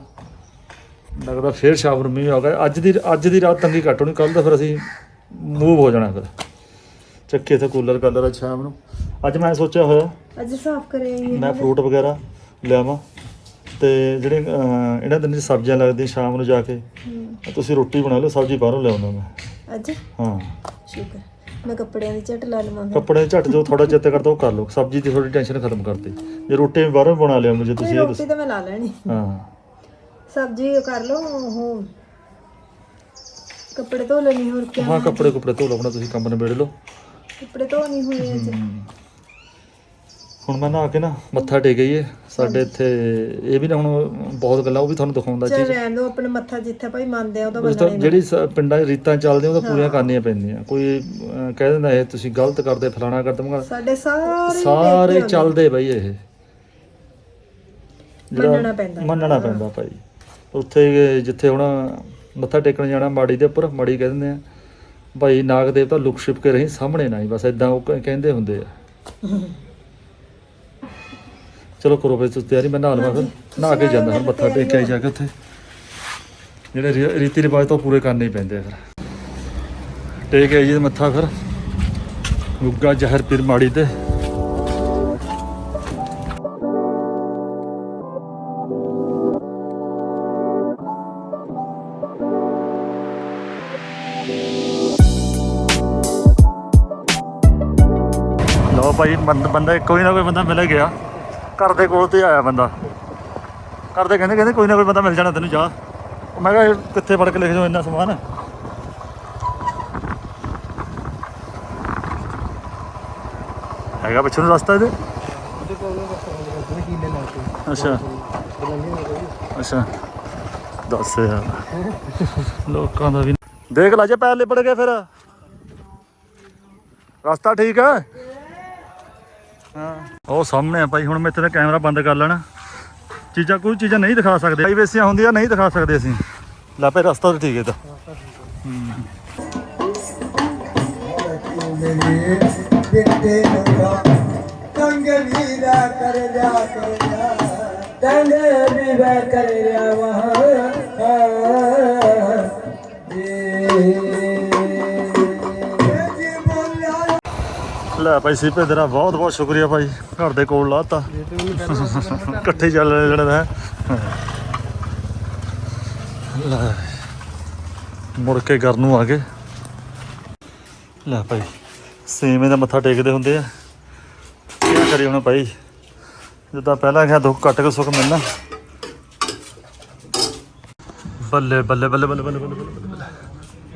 ਲੱਗਦਾ ਫੇਰ ਸ਼ਾਮ ਨੂੰ ਮੀਂਹ ਆ ਗਿਆ। ਅੱਜ ਦੀ ਅੱਜ ਦੀ ਰਾਤ ਤੰਗੀ ਘੱਟ ਹੋਣੀ ਕੱਲ ਤਾਂ ਫਿਰ ਅਸੀਂ ਮੂਵ ਹੋ ਜਾਣਾ ਫਿਰ। ਚੱਕੇ ਤੇ ਕੂਲਰ ਕਰ ਲੈਣਾ ਸ਼ਾਮ ਨੂੰ। ਅੱਜ ਮੈਂ ਸੋਚਿਆ ਹੋਇਆ ਅੱਜ ਸਾਫ਼ ਕਰਿਆ ਹੀ ਮੈਂ ਫਰੂਟ ਵਗੈਰਾ ਲਿਆਵਾਂ। ਤੇ ਜਿਹੜੇ ਅਹ, ਇਹਨਾਂ ਦਿਨਾਂ 'ਚ ਸਬਜ਼ੀਆਂ ਲੱਗਦੀਆਂ ਸ਼ਾਮ ਨੂੰ ਜਾ ਕੇ। ਤੁਸੀਂ ਰੋਟੀ ਬਣਾ ਲਓ ਸਬਜ਼ੀ ਬਾਹਰੋਂ ਲਿਆਉਂਦਾ ਮੈਂ। ਅੱਜ? ਹਾਂ। ਸ਼ੁਕਰ। ਮੈਂ ਕੱਪੜਿਆਂ ਦੀ ਝਟ ਲਾ ਲਵਾਂ ਫਿਰ ਕੱਪੜੇ ਝੱਟ ਜੋ ਥੋੜਾ ਚਿੱਤ ਕਰਦਾ ਉਹ ਕਰ ਲਓ। ਸਬਜ਼ੀ ਦੀ ਥੋੜੀ ਟੈਨਸ਼ਨ ਖਤਮ ਕਰਤੀ। ਜੇ ਰੋਟੀ ਵੀ ਬਾਹਰੋਂ ਬਣਾ ਲਿਆ ਮੁਝੇ ਤੁਸੀਂ ਇਹ ਰੋਟੀ ਤਾਂ ਮੈਂ ਲਾ ਲੈਣੀ। ਹਾਂ। ਸਬਜ਼ੀ ਕਰ ਲਓ ਉਹ ਕੱਪੜੇ ਧੋ ਲੈਣੀ ਹੋਰ ਕੀ ਹਾਂ ਕੱਪੜੇ ਕੁਪੜੇ ਧੋ ਲਓ ਆਪਣਾ ਤੁਸੀਂ ਕੰਮ ਨਿਬੇੜ ਲਓ। ਕੱਪੜੇ ਧੋ ਨਹੀਂ ਹੋਏ ਅੱਜ। ਹੁਣ ਮੈਂ ਨਹਾ ਕੇ ਨਾ ਮੱਥਾ ਟੇਕ ਗਈਏ ਸਾਡੇ ਇੱਥੇ ਇਹ ਵੀ ਨਾ ਹੁਣ ਬਹੁਤ ਗੱਲਾਂ ਉਹ ਵੀ ਤੁਹਾਨੂੰ ਦਿਖਾਉਂਦਾ ਚੱਲ ਚੀਜ਼। ਰਹਿਣ ਦੋ ਆਪਣੇ ਮੱਥਾ ਜਿੱਥੇ ਭਾਈ ਮੰਨਦੇ ਆ ਉਹਦਾ ਉਸ ਤੋਂ ਬੰਦਾ ਜਿਹੜੀ ਸ- ਪਿੰਡਾਂ 'ਚ ਰੀਤਾਂ ਚੱਲਦੀਆਂ ਉਹ ਤਾਂ ਪੂਰੀਆਂ ਕਰਨੀਆਂ ਪੈਂਦੀਆਂ। ਕੋਈ ਅਹ, ਕਹਿ ਦਿੰਦਾ ਇਹ ਤੁਸੀਂ ਗਲਤ ਕਰਦੇ ਫਲਾਣਾ ਕਰਦੇ ਮਗਾ ਸਾਡੇ ਸਾਰੇ ਸਾਰੇ ਚੱਲਦੇ ਬਈ ਇਹ। ਜਿਹੜਾ ਮੰਨਣਾ ਪੈਂਦਾ। ਮੰਨਣਾ ਪੈਂਦਾ ਭਾਈ। ਉੱਥੇ ਜਿੱਥੇ ਹੁਣ ਮੱਥਾ ਟੇਕਣ ਜਾਣਾ ਮਾੜੀ ਦੇ ਉੱਪਰ ਮਾੜੀ ਕਹਿ ਦਿੰਦੇ ਆ। ਭਾਈ ਨਾਗ ਦੇਵਤਾ ਲੁਕ ਛਿਪ ਕੇ ਰਹੀ ਸਾਹਮਣੇ ਨਾ ਹੀ ਬਸ ਇਦਾਂ ਉਹ ਕ- ਕਹਿੰਦੇ ਹੁੰਦੇ ਆ। ਚਲੋ ਕਰੋ ਫਿਰ ਤੁਸੀਂ ਤਿਆਰੀ ਮੈਂ ਨਹਾ ਲਵਾਂ ਫਿਰ। ਨਹਾ ਕੇ ਜਾਂਦਾ ਹਾਂ ਮੱਥਾ ਟੇਕ ਕੇ ਜਾ ਕੇ ਉੱਥੇ। ਜਿਹੜੇ ਰੀਤੀ ਰਿਵਾਜ ਤਾਂ ਪੂਰੇ ਕਰਨੇ ਹੀ ਪੈਂਦੇ ਆ ਫਿਰ। ਟੇਕ ਆਈਏ ਮੱਥਾ ਫਿਰ। ਗੁੱਗਾ ਜ਼ਹਿਰ ਪੀਰ ਮਾੜੀ ਤੇ। ਲਓ ਭਾਈ ਬੰਦ- ਬੰਦਾ ਕੋਈ ਨਾ ਕੋਈ ਬੰਦਾ ਮਿਲ ਗਿਆ। ਘਰ ਦੇ ਕੋਲ ਤੇ ਆਇਆ ਬੰਦਾ। ਘਰ ਦੇ ਕਹਿੰਦੇ ਕਹਿੰਦੇ ਕੋਈ ਨਾ ਕੋਈ ਬੰਦਾ ਮਿਲ ਜਾਣਾ ਤੈਨੂੰ ਜਾ ਮੈਂ ਕਿਹਾ ਇਹ ਕਿੱਥੇ ਫੜ ਕੇ ਲਿਖ ਜਾਓ ਇੰਨਾ ਸਮਾਨ? ਹੈਗਾ ਪਿੱਛੇ ਨੂੰ ਰਸਤਾ ਇਹਦੇ? ਅੱਛਾ। ਅੱਛਾ। ਦੱਸ ਯਾਰ। ਲੋਕਾਂ ਦਾ ਵੀ ਦੇਖ ਲਾ ਜੇ ਪੈਰ ਲਿਪੜ ਗਏ ਫਿਰ। ਰਸਤਾ ਠੀਕ ਹੈ? ਹਾਂ। ਉਹ ਸਾਹਮਣੇ ਆ ਭਾਈ, ਹੁਣ ਮੈਂ ਇੱਥੇ ਦਾ ਕੈਮਰਾ ਬੰਦ ਕਰ ਲੈਣਾ। ਚੀਜ਼ਾਂ, ਕੋਈ ਚੀਜ਼ਾਂ ਨਹੀਂ ਦਿਖਾ ਸਕਦੇ। ਪ੍ਰਾਈਵੇਸੀਆਂ ਹੁੰਦੀਆਂ, ਨਹੀਂ ਦਿਖਾ ਸਕਦੇ ਅਸੀਂ। ਲਾ ਪਏ ਰਸਤਾ ਤਾਂ ਠੀਕ ਹੈ ਤਾਂ ਤੰਗ ਵੀਰਾ ਕਰ ਜਾ ਲੈ ਭਾਈ ਸੀਪੇ ਤੇਰਾ ਬਹੁਤ ਬਹੁਤ ਸ਼ੁਕਰੀਆ ਭਾਈ ਘਰ ਦੇ ਕੋਲ ਲਾਤਾ ਇਕੱਠੇ ਚੱਲ ਰਹੇ ਜਿਹੜਾ ਹੈ ਮੁੜ ਕੇ ਘਰ ਨੂੰ ਆ ਗਏ ਲੈ ਭਾਈ ਸੇਵੇਂ ਦਾ ਮੱਥਾ ਟੇਕਦੇ ਹੁੰਦੇ ਆ ਕੀ ਕਰੀ ਹੁਣ ਭਾਈ ਜਿੱਦਾਂ ਪਹਿਲਾਂ ਕਿਹਾ ਦੁੱਖ ਕੱਟ ਕੇ ਸੁੱਖ ਮਿਲਣਾ ਬੱਲੇ ਬੱਲੇ ਬੱਲੇ ਬੱਲੇ ਬੱਲੇ ਬੱਲੇ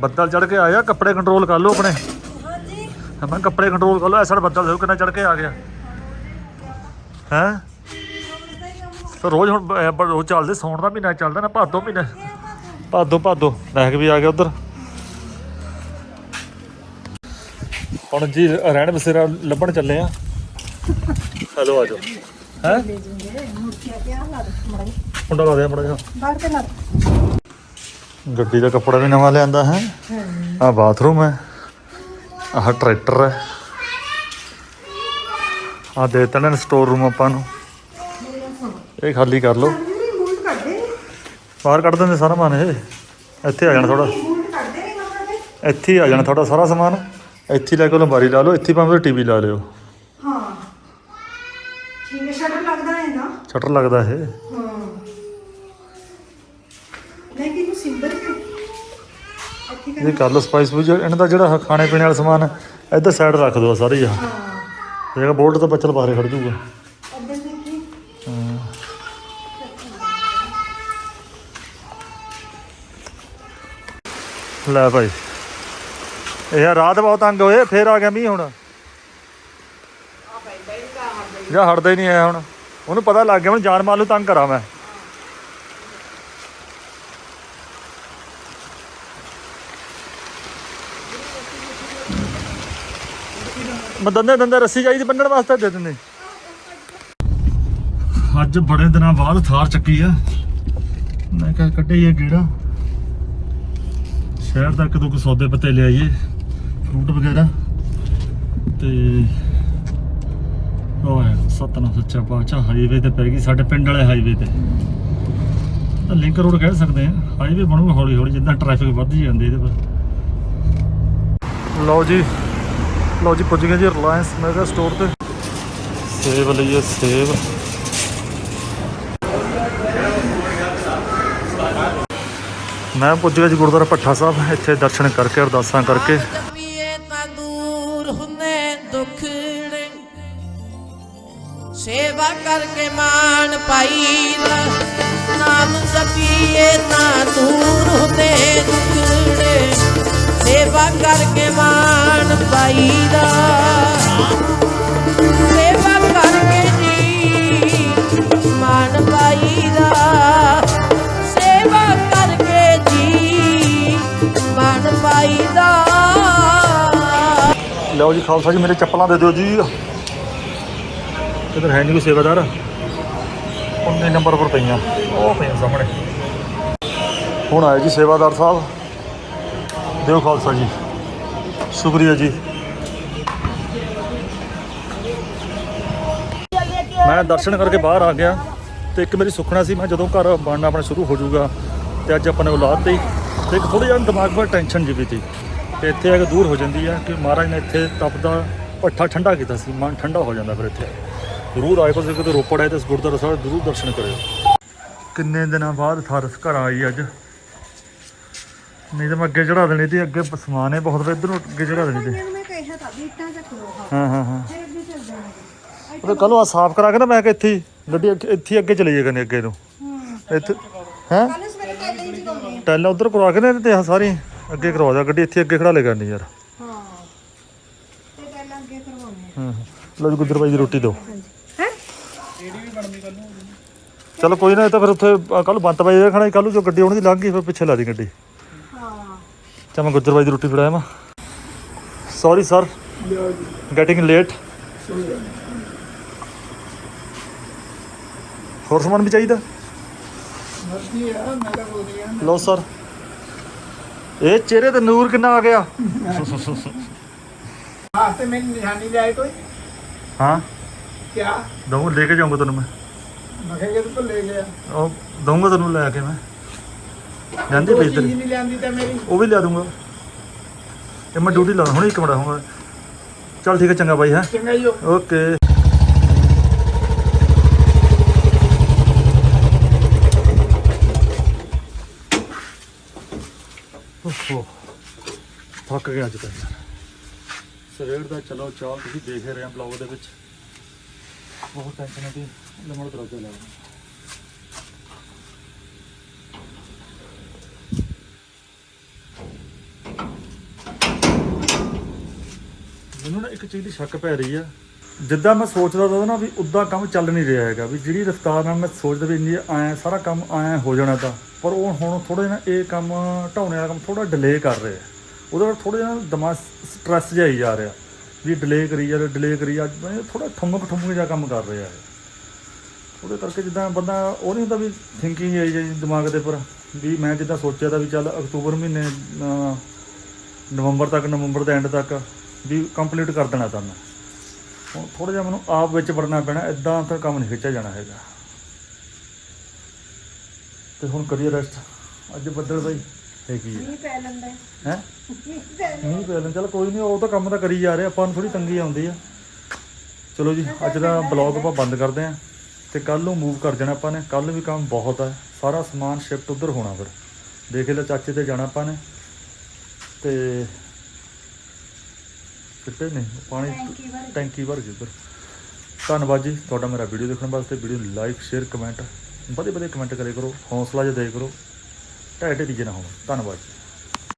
ਬੱਦਲ ਚੜ ਕੇ ਆਇਆ ਕੱਪੜੇ ਕੰਟਰੋਲ ਕਰ ਲਓ ਆਪਣੇ ਮੈਂ ਕੱਪੜੇ ਕੰਟਰੋਲ ਕਰ ਲਓ ਐਸਾ ਬੱਦਲ ਦੇਖੋ ਕਿੰਨਾ ਚੜ ਕੇ ਆ ਗਿਆ। ਹੈ? ਤਾਂ ਰੋਜ਼ ਹੁਣ ਰੋਜ਼ ਚੱਲਦੇ ਸੌਣ ਦਾ ਮਹੀਨਾ ਚੱਲਦਾ ਨਾ ਭਾਦੋ ਮਹੀਨਾ। ਭਾਦੋ ਭਾਦੋ ਮਹਿਕ ਵੀ ਆ ਗਿਆ ਉਧਰ। ਹੁਣ ਜੀ ਰਹਿਣ ਬਸੇਰਾ ਲੱਭਣ ਚੱਲੇ ਆ। ਹਲੋ ਆ ਜਾਓ। ਹੈ? ਮੁੰਡਾ ਲਾ ਦੇ ਮੜਾ ਜਾ ਬਾਹਰ ਤੇ ਲਾ ਗੱਡੀ ਦਾ ਕੱਪੜਾ ਵੀ ਨਵਾਂ ਲਿਆਂਦਾ ਹੈ। ਆ ਬਾਥਰੂਮ ਹੈ। ਆਹ ਟਰੈਕਟਰ ਹੈ। ਆ ਦੇ ਦਿੱਤਾ ਨੇ ਸਟੋਰ ਰੂਮ ਆਪਾਂ ਨੂੰ। ਇਹ ਖਾਲੀ ਕਰ ਲਓ। ਬਾਹਰ ਕੱਢ ਦਿੰਦੇ ਸਾਰਾ ਸਮਾਨ ਇਹ। ਇੱਥੇ ਆ ਜਾਣਾ ਥੋੜਾ ਇੱਥੇ ਹੀ ਆ ਜਾਣਾ ਤੁਹਾਡਾ ਸਾਰਾ ਸਮਾਨ। ਇੱਥੇ ਹੀ ਲੈ ਕੇ ਲੰਬਾਰੀ ਲਾ ਲਓ। ਇੱਥੇ ਹੀ ਭਾਵੇਂ ਟੀਵੀ ਲਾ ਲਿਓ। ਹਾਂ। ਠੀਕ ਹੈ ਸ਼ਟਰ ਲੱਗਦਾ ਹੈ ਨਾ ਸ਼ਟਰ ਲੱਗਦਾ ਇਹ। ਹਾਂ ਨਹੀਂ ਕਿ ਨੂੰ ਸਿੰਬਲ ਕੇ ਇੱਥੇ ਕਰ ਇਹ ਕਰ ਲਓ ਸਪਾਈਸ ਵੀ ਇਹਨਾਂ ਦਾ ਜਿਹੜਾ ਖਾਣੇ ਪੀਣੇ ਵਾਲਾ ਸਮਾਨ ਇੱਧਰ ਸਾਈਡ ਰੱਖ ਦਿਓ ਸਾਰੀ ਆ। ਹਾਂ। ਜਿਹੜਾ ਬੋਲਟ ਤਾਂ ਬੱਚਲ ਬਾਹਰੇ ਖੜ ਜਾਊਗਾ ਅੱਧੇ ਦੇਖੀ। ਲੈ ਭਾਈ। ਇਹ ਰਾਤ ਬਹੁਤ ਤੰਗ ਹੋਏ ਫੇਰ ਆ ਗਿਆ ਮੀਂਹ ਹੁਣ। ਜਾਂ ਹਟਦਾ ਹੀ ਨਹੀਂ ਆਇਆ ਹੁਣ। ਉਹਨੂੰ ਪਤਾ ਲੱਗ ਗਿਆ ਹੁਣ ਜਾਨ ਮਾਲ ਨੂੰ ਤੰਗ ਕਰਾਂ ਮੈਂ। ਮੈਂ ਦੰਦੇ ਰੱਸੀ ਚਾਹੀਦੀ ਬੰਨਣ ਵਾਸਤੇ ਦੇ ਦਿੰਦੇ। ਅੱਜ ਬੜੇ ਦਿਨਾਂ ਬਾਅਦ ਥਾਰ ਚੱਕੀ ਆ। ਮੈਂ ਕਿਹਾ ਕੱਢੇ ਇਹ ਗੇੜਾ। ਸ਼ਹਿਰ ਤੱਕ ਤੋਂ ਕੋਈ ਸੌਦੇ ਪੱਤੇ ਲਿਆਈਏ ਫਰੂਟ ਵਗੈਰਾ। ਤੇ ਉਹ ਹੈ ਸੱਚਾ ਪਾਤਸ਼ਾਹ ਹਾਈਵੇ ਤੇ ਪੈ ਗਈ, ਸਾਡੇ ਪਿੰਡ ਵਾਲੇ ਹਾਈਵੇ ਤੇ। ਤਾਂ ਲਿੰਕ ਰੋਡ ਕਹਿ ਸਕਦੇ ਆ। ਹਾਈਵੇ ਬਣੂਗਾ ਹੌਲੀ ਹੌਲੀ ਜਿੱਦਾਂ ਟ੍ਰੈਫਿਕ ਵੱਧਦੀ ਜਾਂਦੀ ਇਹਦੇ ਪਰ। ਲਓ ਜੀ ਲਓ ਜੀ ਪੁੱਜ ਗਏ ਜੀ ਰਿਲਾਇੰਸ ਮੈਗਾ ਸਟੋਰ ਤੇ। ਸੇਬ ਲਈਏ ਸੇਬ ਮੈਂ ਪੁੱਜ ਗਿਆ ਜੀ ਗੁਰਦੁਆਰਾ ਭੱਠਾ ਸਾਹਿਬ ਇੱਥੇ ਦਰਸ਼ਨ ਕਰਕੇ ਅਰਦਾਸਾਂ ਕਰਕੇ। ਜਪੀਏ ਤਾਂ ਦੂਰ ਹੁੰਦੇ ਦੁਖੜੇ। ਸੇਵਾ ਕਰਕੇ ਮਾਣ ਪਾਈਦਾ। ਨਾਮ ਜਪੀਏ ਤਾਂ ਦੂਰ ਹੁੰਦੇ ਦੁਖੜੇ। ਸੇਵਾ ਕਰਕੇ ਮਾਣ ਪਾਈਦਾ ਸੇਵਾ ਕਰਕੇ ਜੀ ਮਾਣ ਪਾਈਦਾ ਸੇਵਾ ਕਰਕੇ ਜੀ ਮਾਣ ਪਾਈਦਾ ਲਓ ਜੀ ਖਾਲਸਾ ਜੀ, ਮੇਰੇ ਚੱਪਲਾਂ ਦੇ ਦਿਓ ਜੀ। ਕਿਧਰ ਹੈ ਨਹੀਂ ਕੋਈ ਸੇਵਾਦਾਰ। 19 ਨੰਬਰ ਪਰ ਪਈਆਂ। ਉਹ ਪਈਆਂ ਸਾਹਮਣੇ। ਹੁਣ ਆਏ ਜੀ ਸੇਵਾਦਾਰ ਸਾਹਿਬ। ਦਿਓ ਖਾਲਸਾ ਜੀ। ਸ਼ੁਕਰੀਆ ਜੀ। ਮੈਂ ਦਰਸ਼ਨ ਕਰਕੇ ਬਾਹਰ ਆ ਗਿਆ ਤੇ ਇੱਕ ਮੇਰੀ ਸੁੱਖਣਾ ਸੀ, ਮੈਂ ਜਦੋਂ ਘਰ ਬਣਨਾ ਆਪਣਾ ਸ਼ੁਰੂ ਹੋ ਜਾਊਗਾ ਤੇ ਅੱਜ ਆਪਾਂ ਨੇ ਔਲਾਦ ਤੇ ਤੇ ਇੱਕ ਥੋੜੀ ਜਿਹਾ ਦਿਮਾਗ 'ਤੇ ਟੈਨਸ਼ਨ ਜਿਹੀ ਵੀ ਸੀ। ਤੇ ਇੱਥੇ ਆ ਕੇ ਦੂਰ ਹੋ ਜਾਂਦੀ ਹੈ ਕਿ ਮਹਾਰਾਜ ਨੇ ਇੱਥੇ ਤਪਦਾ ਭੱਠਾ ਠੰਡਾ ਕੀਤਾ ਸੀ, ਮਨ ਠੰਡਾ ਹੋ ਜਾਂਦਾ ਫਿਰ ਇੱਥੇ। ਜ਼ਰੂਰ ਆਏ ਤੁਸੀਂ ਕਿਤੇ ਰੋਪੜ ਆਏ ਤਾਂ ਗੁਰਦੁਆਰਾ ਸਾਹਿਬ ਜ਼ਰੂਰ ਦਰਸ਼ਨ ਕਰਿਓ। ਕਿੰਨੇ ਦਿਨਾਂ ਬਾਅਦ ਥਾਰਸ ਘਰ ਆਈ ਅੱਜ? ਨਹੀਂ ਤਾਂ ਮੈਂ ਅੱਗੇ ਚੜਾ ਦੇਣੀ ਤੇ ਅੱਗੇ ਸਮਾਨ ਹੈ ਬਹੁਤ ਵੇ ਇੱਧਰ ਨੂੰ ਅੱਗੇ ਚੜਾ ਦੇਣੀ ਤੇ ਮੈਂ ਕਿਹਾ ਤਾਂ ਵੀ ਇੱਟਾਂ ਚੱਕ ਲੋ ਹਾਂ ਹਾਂ ਹਾਂ ਹਾਂ। ਫਿਰ ਵੀ ਚੱਲ ਉਹ ਕੱਲ ਆ ਸਾਫ਼ ਕਰਾ ਕੇ ਨਾ ਮੈਂ ਕਿ ਇੱਥੇ ਹੀ ਗੱਡੀ ਅੱਗੇ- ਇੱਥੇ ਹੀ ਅੱਗੇ ਚਲੇ ਜਾਏਗਾ ਨੇ। ਅੱਗੇ ਨੂੰ ਇੱਥੇ ਹੈ? ਕੱਲ ਸਵੇਰੇ ਹੀ ਟੈਲਾਂ ਉਧਰ ਕਰਵਾ ਕੇ ਨਾ ਤੇ ਆਹ ਸਾਰੀ ਅੱਗੇ ਕਰਵਾ ਦਿਆ ਗੱਡੀ ਇੱਥੇ ਅੱਗੇ ਖੜਾ ਲੈ ਕਰਨੀ ਯਾਰ। ਹਾਂ। ਤੇ ਟੈਲਾਂ ਅੱਗੇ ਕਰਵਾਉਣੀ ਹਾਂ ਲੋ ਜੀ ਗੁੱਦਰ ਬਾਈ ਦੀ ਰੋਟੀ ਦਿਓ। ਹੈ? ਚਲੋ ਕੋਈ ਨਾ ਇਹ ਤਾਂ ਫਿਰ ਉੱਥੇ ਕੱਲ ਬੰਤ ਬਾਈ ਦਾ ਖਾਣਾ ਕੱਲ ਨੂੰ ਜੋ ਗੱਡੀ ਆਉਣੀ ਦੀ ਲੰਘ ਗਈ ਫਿਰ ਪਿੱਛੇ ਲਾ ਦੀ ਗੱਡੀ। ਚਾ ਮੈਂ ਗੁੱਜਰ ਦੀ ਰੋਟੀ ਫੜਾਇਆ ਮੈਂ। ਸੌਰੀ ਸਰ ਗੈਟਿੰਗ ਲੇਟ ਹੋਰ ਸਮਾਨ ਵੀ ਚਾਹੀਦਾ? ਲੋ ਸਰ ਇਹ ਚਿਹਰੇ ਤੇ ਨੂਰ ਕਿੰਨਾ ਆ ਗਿਆ? ਆਸਤੇ ਮੈਂ ਨਿਸ਼ਾਨੀ ਲਿਆਏ ਕੋਈ ਹਾਂ। ਕਿਆ? ਦਊਂ ਲੈ ਕੇ ਜਾਊਂਗਾ ਤੈਨੂੰ ਮੈਂ। ਮੈਂ ਕਿਹਾ ਕਿ ਤੂੰ ਲੈ ਗਿਆ ਉਹ ਦਊਂਗਾ ਤੈਨੂੰ ਲੈ ਕੇ ਮੈਂ। ਜਾਂਦੇ ਵੇ ਨਹੀਂ ਲਿਆਂਦੀ ਤਾਂ ਮੇਰੀ। ਉਹ ਵੀ ਲਿਆ ਦੂੰਗਾ। ਤੇ ਮੈਂ ਡਿਊਟੀ ਲਾਉਣਾ ਹੁਣ ਇੱਕ ਮਿੰਟ ਹੋਊਗਾ ਚਲ ਠੀਕ ਹੈ ਚੰਗਾ ਬਾਈ ਹੈ। ਚੰਗਾ ਜੀ ਓਕੇ। ਥੱਕ ਗਿਆ ਅੱਜ ਤਾਂ। ਸਰੇੜ ਦਾ ਚਲੋ ਚਾਹ ਤੁਸੀਂ ਦੇਖ ਰਹੇ ਹੋ ਬਲੌਗ ਦੇ ਵਿੱਚ। ਬਹੁਤ ਟੈਨਸ਼ਨ ਹੈ ਦੀ ਲੰਮੜ ਦਰਜਾ ਲੱਗਦਾ ਇੱਕ ਚੀਜ਼ ਦੀ ਸ਼ੱਕ ਪੈ ਰਹੀ ਆ। ਜਿੱਦਾਂ ਮੈਂ ਸੋਚਦਾ ਸੀ ਨਾ ਵੀ ਉਦਾਂ ਕੰਮ ਚੱਲ ਨਹੀਂ ਰਿਹਾ ਹੈਗਾ, ਵੀ ਜਿਹੜੀ ਰਫਤਾਰ ਨਾਲ ਮੈਂ ਸੋਚਦਾ ਵੀ ਇੰਨੀ ਆਇਆ ਸਾਰਾ ਕੰਮ ਆਇਆ ਹੋ ਜਾਣਾ ਤਾਂ। ਪਰ ਉਹ ਹੁਣ ਥੋੜਾ ਜਿਹਾ ਇਹ ਕੰਮ, ਢਾਉਣੇ ਵਾਲਾ ਕੰਮ ਥੋੜਾ ਡਿਲੇ ਕਰ ਰਿਹਾ। ਉਹਦੇ ਨਾਲ ਥੋੜਾ ਜਿਹਾ ਦਿਮਾਗ ਸਟ੍ਰੈਸ ਜਿਹਾ ਹੀ ਜਾ ਰਿਹਾ, ਵੀ ਡਿਲੇ ਕਰੀ ਜਾ ਰਿਹਾ ਡਿਲੇ ਕਰੀ ਜਾ ਥੋੜਾ ਠੁੰਮਕ ਠੁੰਮਕ ਜਿਹਾ ਕੰਮ ਕਰ ਰਿਹਾ। ਹੈ ਉਹਦੇ ਕਰਕੇ ਜਿੱਦਾਂ ਬੰਦਾ, ਉਹ ਨਹੀਂ ਹੁੰਦਾ ਵੀ ਥਿੰਕਿੰਗ ਆਈ ਜਾਈ ਦਿਮਾਗ ਦੇ ਪਰ ਵੀ ਮੈਂ ਜਿੱਦਾਂ ਸੋਚਿਆ ਤਾਂ ਵੀ ਚੱਲ ਅਕਤੂਬਰ ਮਹੀਨੇ ਨਵੰਬਰ ਤੱਕ, ਨਵੰਬਰ ਦੇ ਐਂਡ ਤੱਕ ਵੀ ਕੰਪਲੀਟ ਕਰ ਦੇਣਾ ਤਾਂ ਮੈਂ ਹੁਣ ਥੋੜਾ ਜਿਹਾ ਮੈਨੂੰ ਆਪ ਵਿੱਚ ਵੜਨਾ ਪੈਣਾ ਇਦਾਂ ਤਾਂ ਕੰਮ ਨਹੀਂ ਖਿੱਚਿਆ ਜਾਣਾ ਹੈਗਾ। ਤੇ ਹੁਣ ਕਰੀਏ ਰੈਸਟ ਅੱਜ ਬੱਦਲ ਬਾਈ ਹੈ ਕੀ ਹੈ? ਨਹੀਂ ਪੈ ਲੈਂਦਾ ਹੈ। ਹੈ? ਨਹੀਂ ਪੈ ਚੱਲ ਕੋਈ ਨਹੀਂ ਉਹ ਤਾਂ ਕੰਮ ਤਾਂ ਕਰੀ ਜਾ ਰਹੇ ਆਪਾਂ ਨੂੰ ਥੋੜੀ ਤੰਗੀ ਆਉਂਦੀ ਆ। ਚਲੋ ਜੀ ਅੱਜ ਦਾ ਬਲੌਗ ਆਪਾਂ ਬੰਦ ਕਰਦੇ ਆਂ ਤੇ ਕੱਲ ਨੂੰ ਮੂਵ ਕਰ ਜਾਣਾ ਆਪਾਂ ਨੇ। ਕੱਲ ਵੀ ਕੰਮ ਬਹੁਤ ਹੈ ਸਾਰਾ ਸਮਾਨ ਸ਼ਿਫਟ ਉਧਰ ਹੋਣਾ ਫਿਰ। ਦੇਖ ਲੈ ਚਾਚੇ ਤੇ ਜਾਣਾ ਆਪਾਂ ਨੇ। ਤੇ ਕਿਤੇ ਨਹੀਂ ਪਾਣੀ ਟੈਂਕੀ ਭਰ ਗਈ। ਉਧਰ। ਧੰਨਵਾਦ ਜੀ ਤੁਹਾਡਾ ਮੇਰਾ ਵੀਡੀਓ ਦੇਖਣ ਵਾਸਤੇ। ਵੀਡੀਓ ਨੂੰ ਲਾਈਕ ਸ਼ੇਅਰ ਕਮੈਂਟ ਵਧੀਆ ਵਧੀਆ ਕਮੈਂਟ ਕਰੇ। ਕਰੋ ਹੌਸਲਾ ਜਿਹਾ ਦੇ ਕਰੋ। ਢਾਈ ਢੇਰੀ ਜੇ ਨਾ ਹੋਣ। ਧੰਨਵਾਦ ਜੀ।